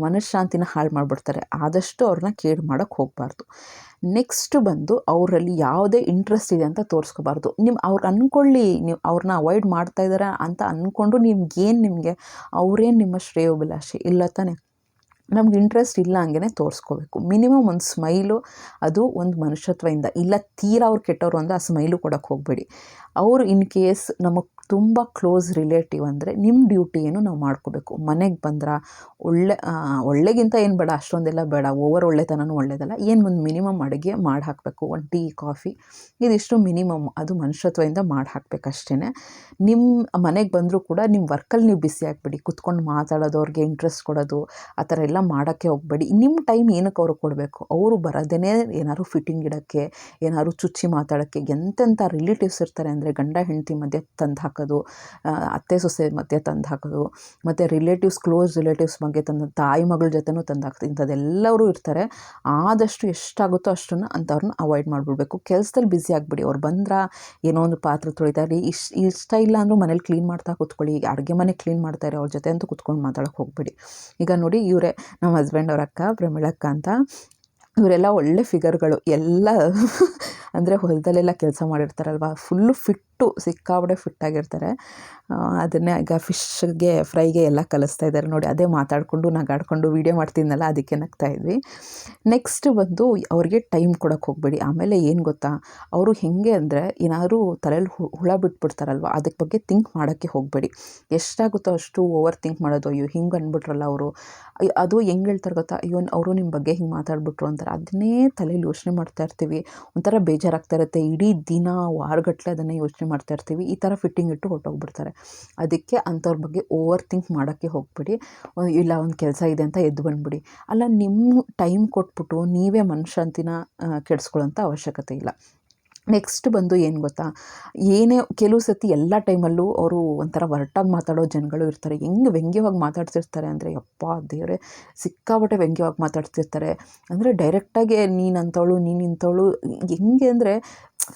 ಮನಃಶಾಂತಿನ ಹಾಳು ಮಾಡಿಬಿಡ್ತಾರೆ. ಆದಷ್ಟು ಅವ್ರನ್ನ ಕೇರ್ ಮಾಡೋಕ್ಕೆ ಹೋಗಬಾರ್ದು. ನೆಕ್ಸ್ಟ್ ಬಂದು ಅವರಲ್ಲಿ ಯಾವುದೇ ಇಂಟ್ರೆಸ್ಟ್ ಇದೆ ಅಂತ ತೋರಿಸ್ಕೋಬಾರ್ದು. ನಿಮ್ಮ ಅವ್ರು ಅಂದ್ಕೊಳ್ಳಿ ನೀವು ಅವ್ರನ್ನ ಅವಾಯ್ಡ್ ಮಾಡ್ತಾ ಇದ್ದಾರೆ ಅಂತ ಅಂದ್ಕೊಂಡು ನಿಮ್ಗೇನು ನಿಮಗೆ, ಅವರೇನು ನಿಮ್ಮ ಶ್ರೇಯೋಭಿಲಾಷೆ? ಇಲ್ಲ ತಾನೆ? ನಮ್ಗೆ ಇಂಟ್ರೆಸ್ಟ್ ಇಲ್ಲ ಹಂಗೆ ತೋರಿಸ್ಕೋಬೇಕು. ಮಿನಿಮಮ್ ಒಂದು ಸ್ಮೈಲು ಅದು ಒಂದು ಮನುಷ್ಯತ್ವದಿಂದ. ಇಲ್ಲ ತೀರಾ ಅವ್ರು ಕೆಟ್ಟವರು ಅಂದರೆ ಆ ಸ್ಮೈಲು ಕೊಡೋಕ್ಕೆ ಹೋಗಬೇಡಿ. ಅವರು ಇನ್ ಕೇಸ್ ನಮಗೆ ತುಂಬ ಕ್ಲೋಸ್ ರಿಲೇಟಿವ್ ಅಂದರೆ ನಿಮ್ಮ ಡ್ಯೂಟಿ ಏನು ನಾವು ಮಾಡ್ಕೋಬೇಕು. ಮನೆಗೆ ಬಂದ್ರ ಒಳ್ಳೆ ಒಳ್ಳೆಗಿಂತ ಏನು ಬೇಡ, ಅಷ್ಟೊಂದೆಲ್ಲ ಬೇಡ. ಓವರ್ ಒಳ್ಳೆತನೂ ಒಳ್ಳೆಯದಲ್ಲ ಏನು ಒಂದು ಮಿನಿಮಮ್ ಅಡುಗೆ ಮಾಡಿ ಹಾಕಬೇಕು ಒಂದು ಟೀ, ಕಾಫಿ, ಇದಿಷ್ಟು ಮಿನಿಮಮ್ ಅದು ಮನುಷ್ಯತ್ವದಿಂದ ಮಾಡಿ ಹಾಕಬೇಕಷ್ಟೇ ನಿಮ್ಮ ಮನೆಗೆ ಬಂದರೂ ಕೂಡ ನಿಮ್ಮ ವರ್ಕಲ್ಲಿ ನೀವು ಬಿಸಿ ಆಗಿಬಿಡಿ. ಕುತ್ಕೊಂಡು ಮಾತಾಡೋದು, ಅವ್ರಿಗೆ ಇಂಟ್ರೆಸ್ಟ್ ಕೊಡೋದು, ಆ ಥರ ಎಲ್ಲ ಮಾಡೋಕ್ಕೆ ಹೋಗಬೇಡಿ. ನಿಮ್ಮ ಟೈಮ್ ಏನಕ್ಕೆ ಅವ್ರಿಗೆ ಕೊಡಬೇಕು? ಅವರು ಬರೋದೇ ಏನಾದ್ರು ಫಿಟ್ಟಿಂಗ್ ಇಡೋಕ್ಕೆ, ಏನಾದ್ರು ಚುಚ್ಚಿ ಮಾತಾಡೋಕ್ಕೆ ಎಂತೆಂಥ ರಿಲೇಟಿವ್ಸ್ ಇರ್ತಾರೆ ಅಂದರೆ ಗಂಡ, ಹೆಂಡತಿ ಮಧ್ಯೆ ತಂದು ಹಾಕೋದು ಅತ್ತೆ ಸೊಸೆ ಮಧ್ಯೆ ತಂದು ಹಾಕೋದು, ಮತ್ತು ರಿಲೇಟಿವ್ಸ್ ಕ್ಲೋಸ್ ರಿಲೇಟಿವ್ಸ್ ಬಗ್ಗೆ ತಂದು ತಾಯಿ ಮಗಳ ಜೊತೆನೂ ತಂದು ಹಾಕ್ತೀವಿ ಇಂಥದ್ದೆಲ್ಲರೂ ಇರ್ತಾರೆ. ಆದಷ್ಟು ಎಷ್ಟಾಗುತ್ತೋ ಅಷ್ಟನ್ನು ಅಂಥವ್ರನ್ನ ಅವಾಯ್ಡ್ ಮಾಡಿಬಿಡ್ಬೇಕು. ಕೆಲಸದಲ್ಲಿ ಬ್ಯುಸಿ ಆಗಿಬಿಡಿ. ಅವ್ರು ಬಂದ್ರೆ, ಏನೋ ಒಂದು ಪಾತ್ರೆ ತೊಳಿತಾರೆ. ಇಷ್ಟ ಇಷ್ಟ ಇಲ್ಲ ಅಂದರೂ ಮನೇಲಿ ಕ್ಲೀನ್ ಮಾಡ್ತಾ ಕೂತ್ಕೊಳ್ಳಿ. ಈಗ ಅಡುಗೆ ಮನೆ ಕ್ಲೀನ್ ಮಾಡ್ತಾರೆ. ಅವ್ರ ಜೊತೆ ಅಂತೂ ಕುತ್ಕೊಂಡು ಮಾತಾಡೋಕೆ ಹೋಗ್ಬೇಡಿ. ಈಗ ನೋಡಿ ಇವರೇ, ನಮ್ಮ ಹಸ್ಬೆಂಡ್ ಅವ್ರ ಅಕ್ಕ ಪ್ರಮಿಳಕ್ಕ ಅಂತ. ಇವರೆಲ್ಲ ಒಳ್ಳೆ ಫಿಗರ್ಗಳು ಎಲ್ಲ, ಅಂದರೆ ಹೊಲದಲ್ಲೆಲ್ಲ ಕೆಲಸ ಮಾಡಿರ್ತಾರಲ್ವ? Full fit ಸಿಕ್ಕಾಬಡೆ ಫಿಟ್ಟಾಗಿರ್ತಾರೆ. ಅದನ್ನೇ ಈಗ ಫಿಶ್ಗೆ, ಫ್ರೈಗೆ ಎಲ್ಲ ಕಲಿಸ್ತಾ ಇದ್ದಾರೆ. ನೋಡಿ, ಅದೇ ಮಾತಾಡಿಕೊಂಡು, ನಗಾಡಿಕೊಂಡು ವೀಡಿಯೋ ಮಾಡ್ತಿದ್ನಲ್ಲ, ಅದಕ್ಕೆ ನಗ್ತಾ ಇದ್ವಿ. ನೆಕ್ಸ್ಟ್ ಬಂದು ಅವ್ರಿಗೆ ಟೈಮ್ ಕೊಡೋಕೆ ಹೋಗಬೇಡಿ. ಆಮೇಲೆ ಏನು ಗೊತ್ತಾ? ಅವರು ಹೇಗೆ ಅಂದರೆ, ಏನಾದರೂ ತಲೆಯಲ್ಲಿ ಹುಳ ಬಿಟ್ಬಿಡ್ತಾರಲ್ವ, ಅದಕ್ಕೆ ಬಗ್ಗೆ ಥಿಂಕ್ ಮಾಡೋಕ್ಕೆ ಹೋಗಬೇಡಿ. ಎಷ್ಟಾಗುತ್ತೋ ಅಷ್ಟು ಓವರ್ ಥಿಂಕ್ ಮಾಡೋದು. ಅಯ್ಯೋ, ಹಿಂಗೆ ಅಂದ್ಬಿಟ್ರಲ್ಲ ಅವರು. ಅದು ಹೆಂಗೆ ಹೇಳ್ತಾರೆ ಗೊತ್ತಾ? ಅಯ್ಯೋ, ಅವರು ನಿಮ್ಮ ಬಗ್ಗೆ ಹಿಂಗೆ ಮಾತಾಡ್ಬಿಟ್ರು ಅಂತಾರೆ. ಅದನ್ನೇ ತಲೆಯಲ್ಲಿ ಯೋಚನೆ ಮಾಡ್ತಾ ಇರ್ತೀವಿ. ಒಂಥರ ಬೇಜಾರಾಗ್ತಾ ಇರುತ್ತೆ. ಇಡೀ ದಿನ ವಾರಗಟ್ಟಲೆ ಅದನ್ನೇ ಯೋಚನೆ ಮಾಡ್ತಾ ಇರ್ತೀವಿ, ಈ ಥರ ಫಿಟ್ಟಿಂಗ್ ಇಟ್ಟು ಹೊರಟೋಗ್ಬಿಡ್ತಾರೆ. ಅದಕ್ಕೆ ಅಂಥವ್ರ ಬಗ್ಗೆ ಓವರ್ ಥಿಂಕ್ ಮಾಡೋಕ್ಕೆ ಹೋಗ್ಬಿಡಿ. ಇಲ್ಲ ಒಂದು ಕೆಲಸ ಇದೆ ಅಂತ ಎದ್ದು ಬಂದುಬಿಡಿ. ಅಲ್ಲ, ನಿಮ್ಮ ಟೈಮ್ ಕೊಟ್ಬಿಟ್ಟು ನೀವೇ ಮನಃಶಾಂತಿನ ಕೆಡಿಸ್ಕೊಳ್ಳೋಂಥ ಅವಶ್ಯಕತೆ ಇಲ್ಲ. ನೆಕ್ಸ್ಟ್ ಬಂದು ಏನು ಗೊತ್ತಾ? ಏನೇ ಕೆಲವು ಸತಿ ಎಲ್ಲ ಟೈಮಲ್ಲೂ ಅವರು ಒಂಥರ ಒರಟಾಗಿ ಮಾತಾಡೋ ಜನಗಳು ಇರ್ತಾರೆ. ಹೆಂಗೆ ವ್ಯಂಗ್ಯವಾಗಿ ಮಾತಾಡ್ತಿರ್ತಾರೆ ಅಂದರೆ, ಯಪ್ಪ ದೇವರೇ ಸಿಕ್ಕಾಬಟ್ಟೆ ವ್ಯಂಗ್ಯವಾಗಿ ಮಾತಾಡ್ತಿರ್ತಾರೆ. ಅಂದರೆ ಡೈರೆಕ್ಟಾಗಿ ನೀನು ಅಂಥವಳು ನೀನು ಇಂಥವಳು ಹೆಂಗೆ ಅಂದರೆ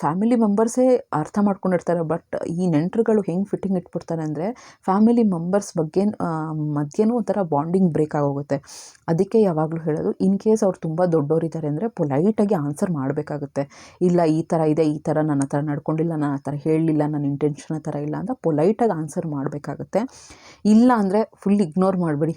ಫ್ಯಾಮಿಲಿ ಮೆಂಬರ್ಸೇ ಅರ್ಥ ಮಾಡ್ಕೊಂಡಿರ್ತಾರೆ. ಬಟ್ ಈ ನೆಂಟರುಗಳು ಹೆಂಗೆ ಫಿಟ್ಟಿಂಗ್ ಇಟ್ಬಿಡ್ತಾರೆ ಅಂದರೆ, ಫ್ಯಾಮಿಲಿ ಮೆಂಬರ್ಸ್ ಬಗ್ಗೆ ಮಧ್ಯನೂ ಒಂಥರ ಬಾಂಡಿಂಗ್ ಬ್ರೇಕ್ ಆಗೋಗುತ್ತೆ. ಅದಕ್ಕೆ ಯಾವಾಗಲೂ ಹೇಳೋದು, ಇನ್ ಕೇಸ್ ಅವ್ರು ತುಂಬ ದೊಡ್ಡವರಿದ್ದಾರೆ ಅಂದರೆ, ಪೊಲೈಟಾಗಿ ಆನ್ಸರ್ ಮಾಡಬೇಕಾಗುತ್ತೆ. ಇಲ್ಲ, ಈ ಥರ ಇದೆ, ಈ ಥರ ನನ್ನ ಹತ್ರ ನಡ್ಕೊಂಡಿಲ್ಲ, ನಾನು ಆ ಹೇಳಲಿಲ್ಲ, ನನ್ನ ಇಂಟೆನ್ಷನ್ ಆ ಥರ ಇಲ್ಲ ಅಂತ ಪೊಲೈಟಾಗಿ ಆನ್ಸರ್ ಮಾಡಬೇಕಾಗತ್ತೆ. ಇಲ್ಲ ಅಂದರೆ ಫುಲ್ ಇಗ್ನೋರ್ ಮಾಡಬೇಡಿ.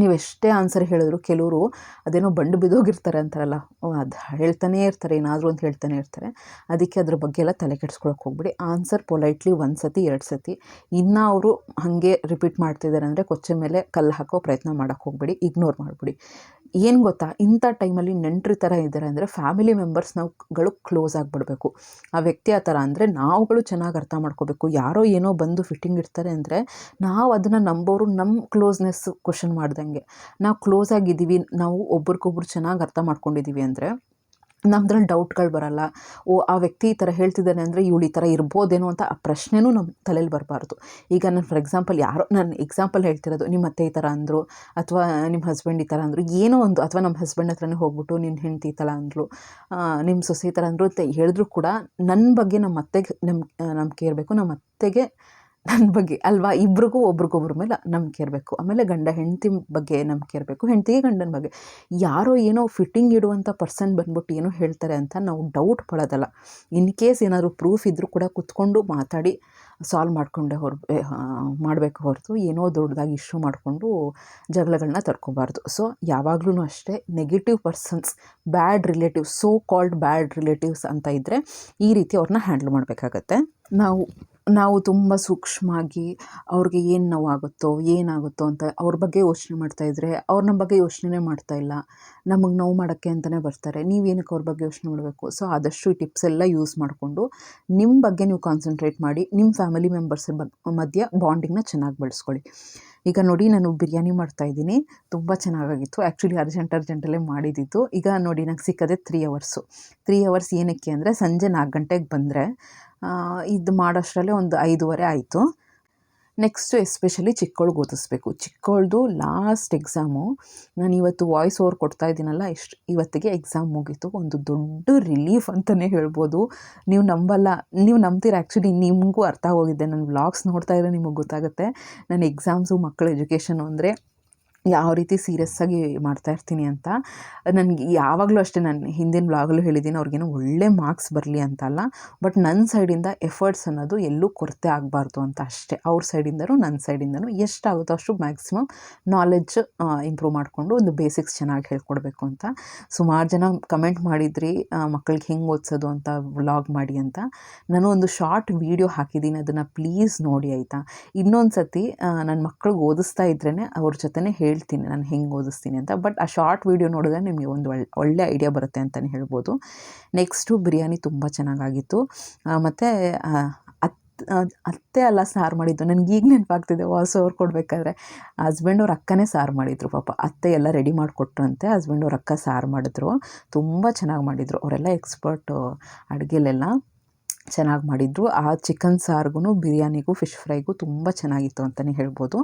ನೀವು ಎಷ್ಟೇ ಆನ್ಸರ್ ಹೇಳಿದ್ರು ಕೆಲವರು ಅದೇನೋ ಬಂಡು ಬಿದ್ದೋಗಿರ್ತಾರೆ ಅಂತಾರಲ್ಲ ಅದು ಹೇಳ್ತಾನೇ ಇರ್ತಾರೆ, ಏನಾದರೂ ಅಂತ ಹೇಳ್ತಾನೆ ಇರ್ತಾರೆ. ಅದಕ್ಕೆ ಅದ್ರ ಬಗ್ಗೆ ಎಲ್ಲ ತಲೆ ಕೆಡಿಸ್ಕೊಳಕ್ಕೆ ಹೋಗ್ಬಿಡಿ. ಆನ್ಸರ್ ಪೊಲೈಟ್ಲಿ ಒಂದು ಸತಿ, ಎರಡು ಸತಿ. ಇನ್ನು ಅವರು ಹಾಗೆ ರಿಪೀಟ್ ಮಾಡ್ತಿದ್ದಾರೆ ಅಂದರೆ ಕೊಚ್ಚೆ ಮೇಲೆ ಕಲ್ಲು ಹಾಕೋ ಪ್ರಯತ್ನ ಮಾಡೋಕ್ಕೆ ಹೋಗ್ಬೇಡಿ ಇಗ್ನೋರ್ ಮಾಡಿಬಿಡಿ. ಏನು ಗೊತ್ತಾ? ಇಂಥ ಟೈಮಲ್ಲಿ ನೆಂಟ್ರ ಥರ ಇದ್ದಾರೆ ಅಂದರೆ ಫ್ಯಾಮಿಲಿ ಮೆಂಬರ್ಸ್ ನಾವುಗಳು ಕ್ಲೋಸ್ ಆಗಿಬಿಡ್ಬೇಕು. ಆ ವ್ಯಕ್ತಿ ಆ ಥರ ಅಂದರೆ ನಾವುಗಳು ಚೆನ್ನಾಗಿ ಅರ್ಥ ಮಾಡ್ಕೋಬೇಕು. ಯಾರೋ ಏನೋ ಬಂದು ಫಿಟ್ಟಿಂಗ್ ಇರ್ತಾರೆ ಅಂದರೆ ನಾವು ಅದನ್ನು ನಂಬೋರು ನಮ್ಮ ಕ್ಲೋಸ್ನೆಸ್ ಕ್ವಶನ್ ಮಾಡ್ದಂಗೆ. ನಾವು ಕ್ಲೋಸ್ ಆಗಿದ್ದೀವಿ, ನಾವು ಒಬ್ರಿಗೊಬ್ರು ಚೆನ್ನಾಗಿ ಅರ್ಥ ಮಾಡ್ಕೊಂಡಿದ್ದೀವಿ ಅಂದರೆ ನಮ್ದ್ರಲ್ಲಿ ಡೌಟ್ಗಳು ಬರಲ್ಲ. ಓ, ಆ ವ್ಯಕ್ತಿ ಈ ಥರ ಹೇಳ್ತಿದ್ದಾನೆ ಅಂದರೆ ಇವಳು ಈ ಥರ ಇರ್ಬೋದೇನೋ ಅಂತ ಆ ಪ್ರಶ್ನೆನೂ ನಮ್ಮ ತಲೆಯಲ್ಲಿ ಬರಬಾರ್ದು. ಈಗ ನಾನು ಫಾರ್ ಎಕ್ಸಾಂಪಲ್ ಯಾರೋ, ನಾನು ಎಕ್ಸಾಂಪಲ್ ಹೇಳ್ತಿರೋದು, ನಿಮ್ಮ ಅತ್ತೆ ಈ ಥರ ಅಂದರು, ಅಥವಾ ನಿಮ್ಮ ಹಸ್ಬೆಂಡ್ ಈ ಥರ ಅಂದರು, ಏನೋ ಒಂದು, ಅಥವಾ ನಮ್ಮ ಹಸ್ಬೆಂಡ್ ಹತ್ರನೇ ಹೋಗ್ಬಿಟ್ಟು ನಿನ್ನ ಹೆಂಡತಿ ಈ ಥರ ಅಂದರು ನಿಮ್ಮ ಸೊಸೆ ಈ ಥರ ಅಂದರು ಅಂತ ಹೇಳಿದ್ರು ಕೂಡ ನನ್ನ ಬಗ್ಗೆ ನಮ್ಮ ಅತ್ತೆಗೆ, ನಮ್ಮ ನಂಬಿಕೆ ಇರಬೇಕು, ನಮ್ಮ ಅತ್ತೆಗೆ ನನ್ನ ಬಗ್ಗೆ ಅಲ್ವಾ? ಇಬ್ರಿಗೂ ಒಬ್ರಿಗೊಬ್ರ ಮೇಲೆ ನಂಬಿಕೆ ಇರಬೇಕು. ಆಮೇಲೆ ಗಂಡ ಹೆಂಡತಿ ಬಗ್ಗೆ ನಂಬಿಕೆ ಇರಬೇಕು. ಹೆಂಡತಿಗೆ ಗಂಡನ ಬಗ್ಗೆ. ಯಾರೋ ಏನೋ ಫಿಟ್ಟಿಂಗ್ ಇಡುವಂಥ ಪರ್ಸನ್ ಬಂದ್ಬಿಟ್ಟು ಏನೋ ಹೇಳ್ತಾರೆ ಅಂತ ನಾವು ಡೌಟ್ ಪಡೋದಲ್ಲ. ಇನ್ ಕೇಸ್ ಏನಾದರೂ ಪ್ರೂಫ್ ಇದ್ದರೂ ಕೂಡ ಕುತ್ಕೊಂಡು ಮಾತಾಡಿ ಸಾಲ್ವ್ ಮಾಡಿಕೊಂಡೆ ಹೊರ ಮಾಡಬೇಕು ಹೊರತು ಏನೋ ದೊಡ್ಡದಾಗಿ ಇಶ್ಯೂ ಮಾಡಿಕೊಂಡು ಜಗಳಗಳನ್ನ ತಡ್ಕೊಬಾರ್ದು. ಸೊ ಯಾವಾಗಲೂ ಅಷ್ಟೇ negative persons bad relatives so called bad relatives ಅಂತ ಇದ್ದರೆ ಈ ರೀತಿ ಅವ್ರನ್ನ ಹ್ಯಾಂಡಲ್ ಮಾಡಬೇಕಾಗತ್ತೆ. ನಾವು ನಾವು ತುಂಬ ಸೂಕ್ಷ್ಮವಾಗಿ ಅವ್ರಿಗೆ ಏನು ನೋವಾಗುತ್ತೋ, ಏನಾಗುತ್ತೋ ಅಂತ ಅವ್ರ ಬಗ್ಗೆ ಯೋಚನೆ ಮಾಡ್ತಾಯಿದ್ರೆ ಅವ್ರು ನಮ್ಮ ಬಗ್ಗೆ ಯೋಚನೆ ಮಾಡ್ತಾ ಇಲ್ಲ. ನಮಗೆ ನೋವು ಮಾಡೋಕ್ಕೆ ಅಂತಲೇ ಬರ್ತಾರೆ. ನೀವೇನಕ್ಕೆ ಅವ್ರ ಬಗ್ಗೆ ಯೋಚನೆ ಮಾಡಬೇಕು? ಸೊ, ಆದಷ್ಟು ಈ ಟಿಪ್ಸ್ ಎಲ್ಲ ಯೂಸ್ ಮಾಡಿಕೊಂಡು ನಿಮ್ಮ ಬಗ್ಗೆ ನೀವು ಕಾನ್ಸಂಟ್ರೇಟ್ ಮಾಡಿ ನಿಮ್ಮ ಫ್ಯಾಮಿಲಿ ಮೆಂಬರ್ಸ್ ಮಧ್ಯ ಮಧ್ಯೆ ಬಾಂಡಿಂಗ್ನ ಚೆನ್ನಾಗಿ ಬೆಳೆಸ್ಕೊಳ್ಳಿ. ಈಗ ನೋಡಿ ನಾನು ಬಿರಿಯಾನಿ ಮಾಡ್ತಾಯಿದ್ದೀನಿ ತುಂಬ ಚೆನ್ನಾಗಾಗಿತ್ತು. ಆ್ಯಕ್ಚುಲಿ ಅರ್ಜೆಂಟ್ ಅರ್ಜೆಂಟಲ್ಲೇ ಮಾಡಿದ್ದಿತ್ತು ಈಗ ನೋಡಿ ನಂಗೆ ಸಿಕ್ಕದೆ ತ್ರೀ ಅವರ್ಸು ತ್ರೀ ಅವರ್ಸ್ ಏನಕ್ಕೆ ಅಂದರೆ ಸಂಜೆ ನಾಲ್ಕು ಗಂಟೆಗೆ ಬಂದರೆ ಇದು ಮಾಡೋಷ್ಟರಲ್ಲೇ ಒಂದು ಐದೂವರೆ ಆಯಿತು. ನೆಕ್ಸ್ಟು ಎಸ್ಪೆಷಲಿ ಚಿಕ್ಕವಳಿಗೆ ಓದಿಸ್ಬೇಕು. ಚಿಕ್ಕೋಳ್ದು ಲಾಸ್ಟ್ ಎಕ್ಸಾಮು ನಾನು ಇವತ್ತು ವಾಯ್ಸ್ ಓವರ್ ಕೊಡ್ತಾ ಇದ್ದೀನಲ್ಲ ಎಷ್ಟು ಇವತ್ತಿಗೆ ಎಕ್ಸಾಮ್ ಮುಗೀತು. ಒಂದು ದೊಡ್ಡ ರಿಲೀಫ್ ಅಂತಲೇ ಹೇಳ್ಬೋದು. ನೀವು ನಂಬಲ್ಲ, ನೀವು ನಂಬ್ತೀರ ಆ್ಯಕ್ಚುಲಿ ನಿಮಗೂ ಅರ್ಥ ಹೋಗಿದ್ದೆ ನನ್ನ ವ್ಲಾಗ್ಸ್ ನೋಡ್ತಾ ಇದ್ದರೆ ನಿಮಗೆ ಗೊತ್ತಾಗುತ್ತೆ. ನನ್ನ ಎಕ್ಸಾಮ್ಸು ಮಕ್ಕಳ ಎಜುಕೇಷನು ಅಂದರೆ ಯಾವ ರೀತಿ ಸೀರಿಯಸ್ಸಾಗಿ ಮಾಡ್ತಾ ಇರ್ತೀನಿ ಅಂತ, ನನಗೆ ಯಾವಾಗಲೂ ಅಷ್ಟೇ ನಾನು ಹಿಂದಿನ ಬ್ಲಾಗಲ್ಲೂ ಹೇಳಿದ್ದೀನಿ, ಅವ್ರಿಗೇನು ಒಳ್ಳೆ ಮಾರ್ಕ್ಸ್ ಬರಲಿ ಅಂತ ಅಲ್ಲ ಬಟ್ ನನ್ನ ಸೈಡಿಂದ ಎಫರ್ಟ್ಸ್ ಅನ್ನೋದು ಎಲ್ಲೂ ಕೊರತೆ ಆಗಬಾರ್ದು ಅಂತ ಅಷ್ಟೇ. ಅವ್ರ ಸೈಡಿಂದನೂ ನನ್ನ ಸೈಡಿಂದನೂ ಎಷ್ಟಾಗುತ್ತೋ ಅಷ್ಟು ಮ್ಯಾಕ್ಸಿಮಮ್ ನಾಲೆಡ್ಜ್ ಇಂಪ್ರೂವ್ ಮಾಡಿಕೊಂಡು ಒಂದು ಬೇಸಿಕ್ಸ್ ಚೆನ್ನಾಗಿ ಹೇಳ್ಕೊಡ್ಬೇಕು ಅಂತ. ಸುಮಾರು ಜನ ಕಮೆಂಟ್ ಮಾಡಿದ್ರಿ ಮಕ್ಕಳಿಗೆ ಹೆಂಗೆ ಓದಿಸೋದು ಅಂತ ವ್ಲಾಗ್ ಮಾಡಿ ಅಂತ. ನಾನು ಒಂದು ಶಾರ್ಟ್ ವೀಡಿಯೋ ಹಾಕಿದ್ದೀನಿ, ಅದನ್ನು ಪ್ಲೀಸ್ ನೋಡಿ ಆಯಿತಾ. ಇನ್ನೊಂದು ಸತಿ ನನ್ನ ಮಕ್ಕಳಿಗೆ ಓದಿಸ್ತಾ ಇದ್ರೇ ಅವ್ರ ಜೊತೆನೇ ಹೇಳ್ತೀನಿ, ನಾನು ಹೆಂಗೆ ಓದಿಸ್ತೀನಿ ಅಂತ. ಬಟ್ ಆ ಶಾರ್ಟ್ ವೀಡಿಯೋ ನೋಡಿದ್ರೆ ನಿಮಗೆ ಒಂದು ಒಳ್ಳೆ ಒಳ್ಳೆ ಐಡಿಯಾ ಬರುತ್ತೆ ಅಂತಲೇ ಹೇಳ್ಬೋದು. ನೆಕ್ಸ್ಟು ಬಿರಿಯಾನಿ ತುಂಬ ಚೆನ್ನಾಗಾಗಿತ್ತು. ಮತ್ತು ಅತ್ ಅತ್ತೆ ಅಲ್ಲ ಸಾರು ಮಾಡಿದ್ದು. ನನಗೆ ಈಗ ನೆನಪಾಗ್ತಿದೆ, ವಾಸು ಅವ್ರು ಕೊಡಬೇಕಾದ್ರೆ. ಹಸ್ಬೆಂಡ್ ಅವ್ರ ಅಕ್ಕನೇ ಸಾರು ಮಾಡಿದರು, ಪಾಪ. ಅತ್ತೆ ಎಲ್ಲ ರೆಡಿ ಮಾಡಿಕೊಟ್ರಂತೆ ಹಸ್ಬೆಂಡ್ ಅವ್ರ ಅಕ್ಕ ಸಾರು ಮಾಡಿದ್ರು. ತುಂಬ ಚೆನ್ನಾಗಿ ಮಾಡಿದರು. ಅವರೆಲ್ಲ ಎಕ್ಸ್ಪರ್ಟು ಅಡುಗೆಲೆಲ್ಲ ಚೆನ್ನಾಗಿ ಮಾಡಿದ್ರು. ಆ ಚಿಕನ್ ಸಾರಿಗೂ ಬಿರಿಯಾನಿಗೂ ಫಿಶ್ ಫ್ರೈಗೂ ತುಂಬ ಚೆನ್ನಾಗಿತ್ತು ಅಂತಲೇ ಹೇಳ್ಬೋದು.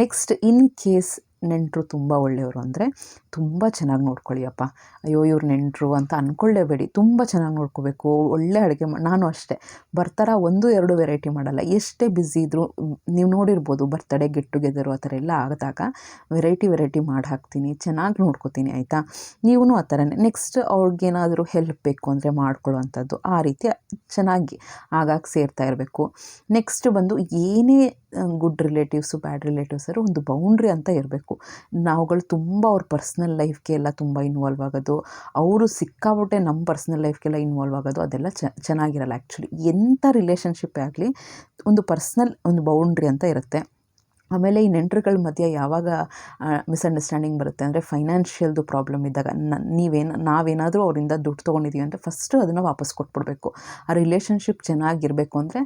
ನೆಕ್ಸ್ಟ್ ಇನ್ ಕೇಸ್ ನೆಂಟರು ತುಂಬ ಒಳ್ಳೆಯವರು ಅಂದರೆ ತುಂಬ ಚೆನ್ನಾಗಿ ನೋಡ್ಕೊಳ್ಳಿ ಅಪ್ಪ. ಅಯ್ಯೋ, ಇವ್ರು ನೆಂಟರು ಅಂತ ಅಂದ್ಕೊಳ್ಳೇಬೇಡಿ ತುಂಬ ಚೆನ್ನಾಗಿ ನೋಡ್ಕೋಬೇಕು. ಒಳ್ಳೆ ಅಡುಗೆ ಮಾ, ನಾನು ಅಷ್ಟೇ. ಬರ್ತಾರ ಒಂದು, ಎರಡು ವೆರೈಟಿ ಮಾಡಲ್ಲ. ಎಷ್ಟೇ ಬ್ಯುಸಿ ಇದ್ದರೂ ನೀವು ನೋಡಿರ್ಬೋದು ಬರ್ತಡೇ ಗೆಟ್ ಟುಗೆದರು ಆ ಥರ ಎಲ್ಲ ಆಗದಾಗ ವೆರೈಟಿ ವೆರೈಟಿ ಮಾಡಿ ಹಾಕ್ತೀನಿ. ಚೆನ್ನಾಗಿ ನೋಡ್ಕೋತೀನಿ, ಆಯಿತಾ? ನೀವೂ ಆ ಥರನೇ. ನೆಕ್ಸ್ಟ್ ಅವ್ರಿಗೇನಾದರೂ ಹೆಲ್ಪ್ ಬೇಕು ಅಂದರೆ ಮಾಡ್ಕೊಳ್ಳುವಂಥದ್ದು ಆ ರೀತಿ ಚೆನ್ನಾಗಿ ಆಗಾಗ ಸೇರ್ತಾ ಇರಬೇಕು. ನೆಕ್ಸ್ಟ್ ಬಂದು ಏನೇ ಗುಡ್ ರಿಲೇಟಿವ್ಸು ಬ್ಯಾಡ್ ರಿಲೇಟಿವ್ಸರು ಒಂದು ಬೌಂಡ್ರಿ ಅಂತ ಇರಬೇಕು. ನಾವುಗಳು ತುಂಬ ಅವ್ರ ಪರ್ಸ್ನಲ್ ಲೈಫ್ಗೆ ಎಲ್ಲ ತುಂಬ ಇನ್ವಾಲ್ವ್ ಆಗೋದು. ಅವರು ಸಿಕ್ಕಾಬಿಟ್ಟೆ ನಮ್ಮ ಪರ್ಸ್ನಲ್ ಲೈಫ್ಗೆಲ್ಲ ಇನ್ವಾಲ್ವ್ ಆಗೋದು. ಅದೆಲ್ಲ ಚೆನ್ನಾಗಿರಲ್ಲ ಆ್ಯಕ್ಚುಲಿ ಎಂಥ ರಿಲೇಷನ್ಶಿಪ್ಪೇ ಆಗಲಿ, ಒಂದು ಪರ್ಸ್ನಲ್ ಒಂದು ಬೌಂಡ್ರಿ ಅಂತ ಇರುತ್ತೆ. ಆಮೇಲೆ ಈ ನೆಂಟರುಗಳ ಮಧ್ಯೆ ಯಾವಾಗ ಮಿಸ್ಅಂಡರ್ಸ್ಟ್ಯಾಂಡಿಂಗ್ ಬರುತ್ತೆ ಅಂದರೆ ಫೈನಾನ್ಷಿಯಲ್ದು ಪ್ರಾಬ್ಲಮ್ ಇದ್ದಾಗ ನನ್ನ ನೀವೇನು, ನಾವೇನಾದರೂ ಅವರಿಂದ ದುಡ್ಡು ತೊಗೊಂಡಿದ್ದೀವಿ ಅಂದರೆ ಫಸ್ಟು ಅದನ್ನು ವಾಪಸ್ ಕೊಟ್ಬಿಡ್ಬೇಕು. ಆ ರಿಲೇಷನ್ಶಿಪ್ ಚೆನ್ನಾಗಿರಬೇಕು ಅಂದರೆ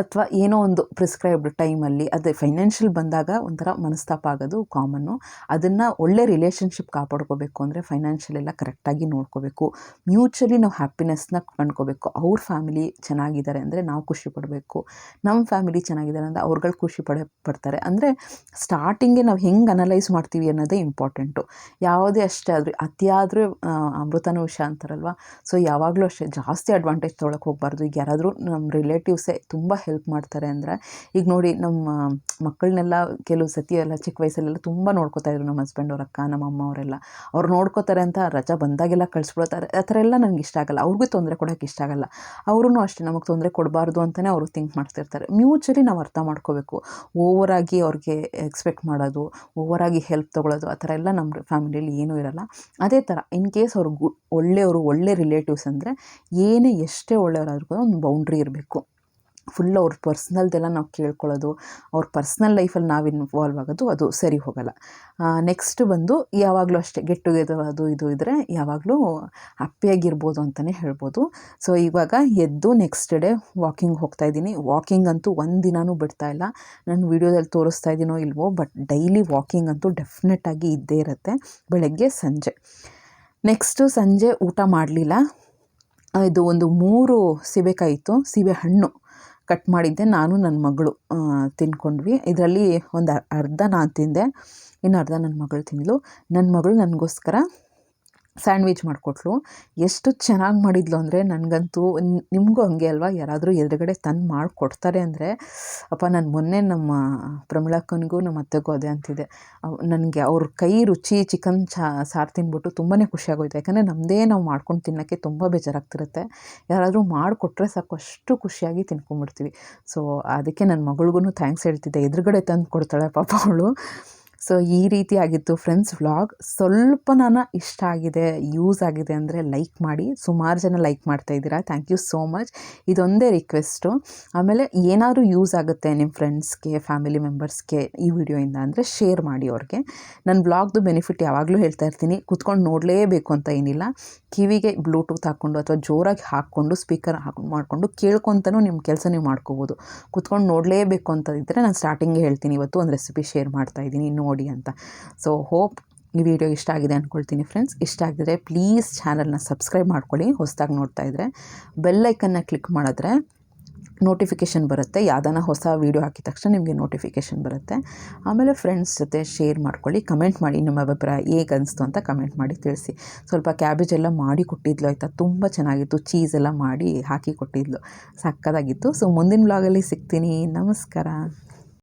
ಅಥವಾ ಏನೋ ಒಂದು ಪ್ರಿಸ್ಕ್ರೈಬ್ಡ್ ಟೈಮಲ್ಲಿ ಅದೇ ಫೈನಾನ್ಷಿಯಲ್ ಬಂದಾಗ ಒಂಥರ ಮನಸ್ತಾಪ ಆಗೋದು ಕಾಮನ್ನು ಅದನ್ನು ಒಳ್ಳೆ ರಿಲೇಷನ್ಶಿಪ್ ಕಾಪಾಡ್ಕೋಬೇಕು ಅಂದರೆ ಫೈನಾನ್ಷಿಯಲ್ ಎಲ್ಲ ಕರೆಕ್ಟಾಗಿ ನೋಡ್ಕೋಬೇಕು. ಮ್ಯೂಚುವಲಿ ನಾವು ಹ್ಯಾಪಿನೆಸ್ನ ಕಂಡ್ಕೋಬೇಕು ಅವ್ರ ಫ್ಯಾಮಿಲಿ ಚೆನ್ನಾಗಿದ್ದಾರೆ ಅಂದರೆ ನಾವು ಖುಷಿ ಪಡಬೇಕು. ನಮ್ಮ ಫ್ಯಾಮಿಲಿ ಚೆನ್ನಾಗಿದ್ದಾರೆ ಅಂದರೆ ಅವ್ರುಗಳು ಖುಷಿ ಪಡ, ಪಡ್ತಾರೆ. ಅಂದರೆ ಸ್ಟಾರ್ಟಿಂಗೆ ನಾವು ಹೆಂಗೆ ಅನಲೈಸ್ ಮಾಡ್ತೀವಿ ಅನ್ನೋದೇ ಇಂಪಾರ್ಟೆಂಟು ಯಾವುದೇ ಅಷ್ಟೇ ಆದರೂ ಅತಿಯಾದರೂ ಅಮೃತನ ವಿಷಯ ಅಂತಾರಲ್ವ? ಸೊ ಯಾವಾಗಲೂ ಅಷ್ಟೇ ಜಾಸ್ತಿ ಅಡ್ವಾಂಟೇಜ್ ತೊಗೊಳಕ್ಕೆ ಹೋಗಬಾರ್ದು. ಈಗ ಯಾರಾದರೂ ನಮ್ಮ ರಿಲೇಟಿವ್ಸೇ ತುಂಬ ಹೆಲ್ಪ್ ಮಾಡ್ತಾರೆ ಅಂದರೆ, ಈಗ ನೋಡಿ ನಮ್ಮ ಮಕ್ಕಳನ್ನೆಲ್ಲ ಕೆಲವು ಸತಿ ಎಲ್ಲ ಚಿಕ್ಕ ವಯಸ್ಸಲ್ಲೆಲ್ಲ ತುಂಬ ನೋಡ್ಕೋತಾ ಇದ್ರು ನಮ್ಮ ಹಸ್ಬೆಂಡ್ ಅವ್ರ ಅಕ್ಕ ನಮ್ಮ ಅಮ್ಮ ಅವರೆಲ್ಲ. ಅವ್ರು ನೋಡ್ಕೋತಾರೆ ಅಂತ ರಜಾ ಬಂದಾಗೆಲ್ಲ ಕಳಿಸ್ಬಿಡ್ತಾರೆ. ಆ ಥರ ಎಲ್ಲ ನನಗೆ ಇಷ್ಟ ಆಗಲ್ಲ. ಅವ್ರಿಗೂ ತೊಂದರೆ ಕೊಡೋಕೆ ಇಷ್ಟ ಆಗಲ್ಲ. ಅವ್ರೂ ಅಷ್ಟೇ ನಮಗೆ ತೊಂದರೆ ಕೊಡಬಾರ್ದು ಅಂತಲೇ ಅವರು ಥಿಂಕ್ ಮಾಡ್ತಿರ್ತಾರೆ. ಮ್ಯೂಚುವಲಿ ನಾವು ಅರ್ಥ ಮಾಡ್ಕೋಬೇಕು. ಓವರಾಗಿ ಅವ್ರಿಗೆ ಎಕ್ಸ್ಪೆಕ್ಟ್ ಮಾಡೋದು ಓವರಾಗಿ ಹೆಲ್ಪ್ ತೊಗೊಳೋದು ಆ ಥರ ಎಲ್ಲ ನಮ್ಮ ಫ್ಯಾಮಿಲಿಯಲ್ಲಿ ಏನೂ ಇರಲ್ಲ. ಅದೇ ಥರ ಇನ್ ಕೇಸ್ ಅವ್ರು ಗು, ಒಳ್ಳೆಯವರು, ಒಳ್ಳೆ ರಿಲೇಟಿವ್ಸ್ ಅಂದರೆ ಏನೇ ಎಷ್ಟೇ ಒಳ್ಳೆಯವರಾದ್ರೂ ಕೂಡ ಒಂದು ಬೌಂಡ್ರಿ ಇರಬೇಕು. ಫುಲ್ ಅವ್ರ ಪರ್ಸ್ನಲ್ದೆಲ್ಲ ನಾವು ಕೇಳ್ಕೊಳ್ಳೋದು, ಅವ್ರ ಪರ್ಸ್ನಲ್ ಲೈಫಲ್ಲಿ ನಾವು ಇನ್ವಾಲ್ವ್ ಆಗೋದು, ಅದು ಸರಿ ಹೋಗಲ್ಲ. ನೆಕ್ಸ್ಟ್ ಬಂದು ಯಾವಾಗಲೂ ಅಷ್ಟೇ ಗೆಟ್ ಟುಗೆದರ್ ಅದು ಇದು ಇದ್ದರೆ ಯಾವಾಗಲೂ ಹ್ಯಾಪಿಯಾಗಿರ್ಬೋದು ಅಂತಲೇ ಹೇಳ್ಬೋದು. ಸೊ ಇವಾಗ ಎದ್ದು ನೆಕ್ಸ್ಟ್ ಡೇ ವಾಕಿಂಗ್ ಹೋಗ್ತಾ ಇದ್ದೀನಿ. ವಾಕಿಂಗ್ ಅಂತೂ ಒಂದು ದಿನವೂ ಬಿಡ್ತಾ ಇಲ್ಲ. ನಾನು ವೀಡಿಯೋದಲ್ಲಿ ತೋರಿಸ್ತಾ ಇದ್ದೀನೋ ಇಲ್ವೋ ಬಟ್ ಡೈಲಿ ವಾಕಿಂಗ್ ಅಂತೂ ಡೆಫಿನೆಟಾಗಿ ಇದ್ದೇ ಇರುತ್ತೆ. ಬೆಳಗ್ಗೆ ಸಂಜೆ. ನೆಕ್ಸ್ಟು ಸಂಜೆ ಊಟ ಮಾಡಲಿಲ್ಲ. ಇದು ಒಂದು ಮೂರು ಸೀಬೆಕಾಯಿತ್ತು ಸೀಬೆ ಹಣ್ಣು ಕಟ್ ಮಾಡಿದ್ದೆ, ನಾನು ನನ್ನ ಮಗಳು ತಿಂದ್ಕೊಂಡ್ವಿ ಇದರಲ್ಲಿ ಒಂದು ಅರ್ಧ ನಾನು ತಿಂದೆ, ಇನ್ನು ಅರ್ಧ ನನ್ನ ಮಗಳು ತಿಂದಳು ನನ್ನ ಮಗಳು ನನಗೋಸ್ಕರ ಸ್ಯಾಂಡ್ವಿಚ್ ಮಾಡಿಕೊಟ್ಲು. ಎಷ್ಟು ಚೆನ್ನಾಗಿ ಮಾಡಿದ್ಲು ಅಂದರೆ ನನಗಂತೂ ನಿಮಗೂ ಹಂಗೆ ಅಲ್ವಾ? ಯಾರಾದರೂ ಎದುರುಗಡೆ ತಂದು ಮಾಡಿಕೊಡ್ತಾರೆ ಅಂದರೆ, ಅಪ್ಪ ನಾನು ಮೊನ್ನೆ ನಮ್ಮ ಪ್ರಮಿಳಕ್ಕನಿಗೂ ನಮ್ಮ ಅತ್ತೆಗೂ ಅದೇ ಅಂತಿದೆ. ನನಗೆ ಅವ್ರ ಕೈ ರುಚಿ ಚಿಕನ್ ಚಾ, ಸಾರು ತಿಂದ್ಬಿಟ್ಟು ತುಂಬಾ ಖುಷಿಯಾಗೋಯ್ತು. ಯಾಕಂದರೆ ನಮ್ಮದೇ ನಾವು ಮಾಡ್ಕೊಂಡು ತಿನ್ನೋಕ್ಕೆ ತುಂಬ ಬೇಜಾರಾಗ್ತಿರುತ್ತೆ. ಯಾರಾದರೂ ಮಾಡಿಕೊಟ್ರೆ ಸಾಕು, ಅಷ್ಟು ಖುಷಿಯಾಗಿ ತಿನ್ಕೊಂಡ್ಬಿಡ್ತೀವಿ. ಸೊ ಅದಕ್ಕೆ ನನ್ನ ಮಗಳಿಗೂ ಥ್ಯಾಂಕ್ಸ್ ಹೇಳ್ತಿದ್ದೆ. ಎದುರುಗಡೆ ತಂದು ಕೊಡ್ತಾಳೆ ಪಾಪ ಅವಳು. ಸೊ, ಈ ರೀತಿ ಆಗಿತ್ತು ಫ್ರೆಂಡ್ಸ್ ವ್ಲಾಗ್. ಸ್ವಲ್ಪ ನಾನು ಇಷ್ಟ ಆಗಿದೆ, ಯೂಸ್ ಆಗಿದೆ ಅಂದರೆ ಲೈಕ್ ಮಾಡಿ, ಸುಮಾರು ಜನ ಲೈಕ್ ಮಾಡ್ತಾ ಇದ್ದೀರಾ. Thank you so much. ಇದೊಂದೇ ರಿಕ್ವೆಸ್ಟು. ಆಮೇಲೆ ಏನಾದರೂ ಯೂಸ್ ಆಗುತ್ತೆ ನಿಮ್ಮ ಫ್ರೆಂಡ್ಸ್ಗೆ, ಫ್ಯಾಮಿಲಿ ಮೆಂಬರ್ಸ್ಗೆ ಈ ವಿಡಿಯೋಯಿಂದ ಅಂದರೆ ಶೇರ್ ಮಾಡಿ ಅವ್ರಿಗೆ. ನನ್ನ ವ್ಲಾಗ್ದು ಬೆನಿಫಿಟ್ ಯಾವಾಗಲೂ ಹೇಳ್ತಾ ಇರ್ತೀನಿ. ಕುತ್ಕೊಂಡು ನೋಡಲೇಬೇಕು ಅಂತ ಏನಿಲ್ಲ. ಕಿವಿಗೆ ಬ್ಲೂಟೂತ್ ಹಾಕ್ಕೊಂಡು ಅಥವಾ ಜೋರಾಗಿ ಹಾಕ್ಕೊಂಡು, ಸ್ಪೀಕರ್ ಹಾಕೊಂಡು ಮಾಡಿಕೊಂಡು ಕೇಳ್ಕೊತನೂ ನಿಮ್ಮ ಕೆಲಸ ನೀವು ಮಾಡ್ಕೋಬೋದು. ಕುತ್ಕೊಂಡು ನೋಡಲೇಬೇಕು ಅಂತ ಇದ್ದರೆ ನಾನು ಸ್ಟಾರ್ಟಿಂಗೇ ಹೇಳ್ತೀನಿ. ಇವತ್ತು ಒಂದು ರೆಸಿಪಿ ಶೇರ್ ಮಾಡ್ತಾ ಇದ್ದೀನಿ. ನೋಡಿ. ಅಂತ. ಸೊ ಹೋಪ್ ಈ ವಿಡಿಯೋ ಇಷ್ಟ ಆಗಿದೆ ಅಂದ್ಕೊಳ್ತೀನಿ ಫ್ರೆಂಡ್ಸ್ ಇಷ್ಟ ಆಗಿದ್ರೆ ಪ್ಲೀಸ್ ಚಾನಲ್ನ ಸಬ್ಸ್ಕ್ರೈಬ್ ಮಾಡ್ಕೊಳ್ಳಿ. ಹೊಸದಾಗಿ ನೋಡ್ತಾ ಇದ್ದರೆ ಬೆಲ್ಲೈಕನ್ನ ಕ್ಲಿಕ್ ಮಾಡಿದ್ರೆ ನೋಟಿಫಿಕೇಷನ್ ಬರುತ್ತೆ. ಯಾವ್ದಾನ ಹೊಸ ವೀಡಿಯೋ ಹಾಕಿದ ತಕ್ಷಣ ನಿಮಗೆ ನೋಟಿಫಿಕೇಷನ್ ಬರುತ್ತೆ. ಆಮೇಲೆ ಫ್ರೆಂಡ್ಸ್ ಜೊತೆ ಶೇರ್ ಮಾಡ್ಕೊಳ್ಳಿ. ಕಮೆಂಟ್ ಮಾಡಿ. ನಿಮ್ಮ ಅಭಿಪ್ರಾಯ ಹೇಗೆ ಅನಿಸ್ತು ಅಂತ ಕಮೆಂಟ್ ಮಾಡಿ ತಿಳಿಸಿ. ಸ್ವಲ್ಪ ಕ್ಯಾಬೇಜ್ ಎಲ್ಲ ಮಾಡಿ ಕೊಟ್ಟಿದ್ಲು ಆಯಿತಾ? ತುಂಬ ಚೆನ್ನಾಗಿತ್ತು. ಚೀಸ್ ಎಲ್ಲ ಮಾಡಿ ಹಾಕಿ ಕೊಟ್ಟಿದ್ಲು. ಸಕ್ಕದಾಗಿತ್ತು. ಸೊ ಮುಂದಿನ ಬ್ಲಾಗಲ್ಲಿ ಸಿಗ್ತೀನಿ. ನಮಸ್ಕಾರ.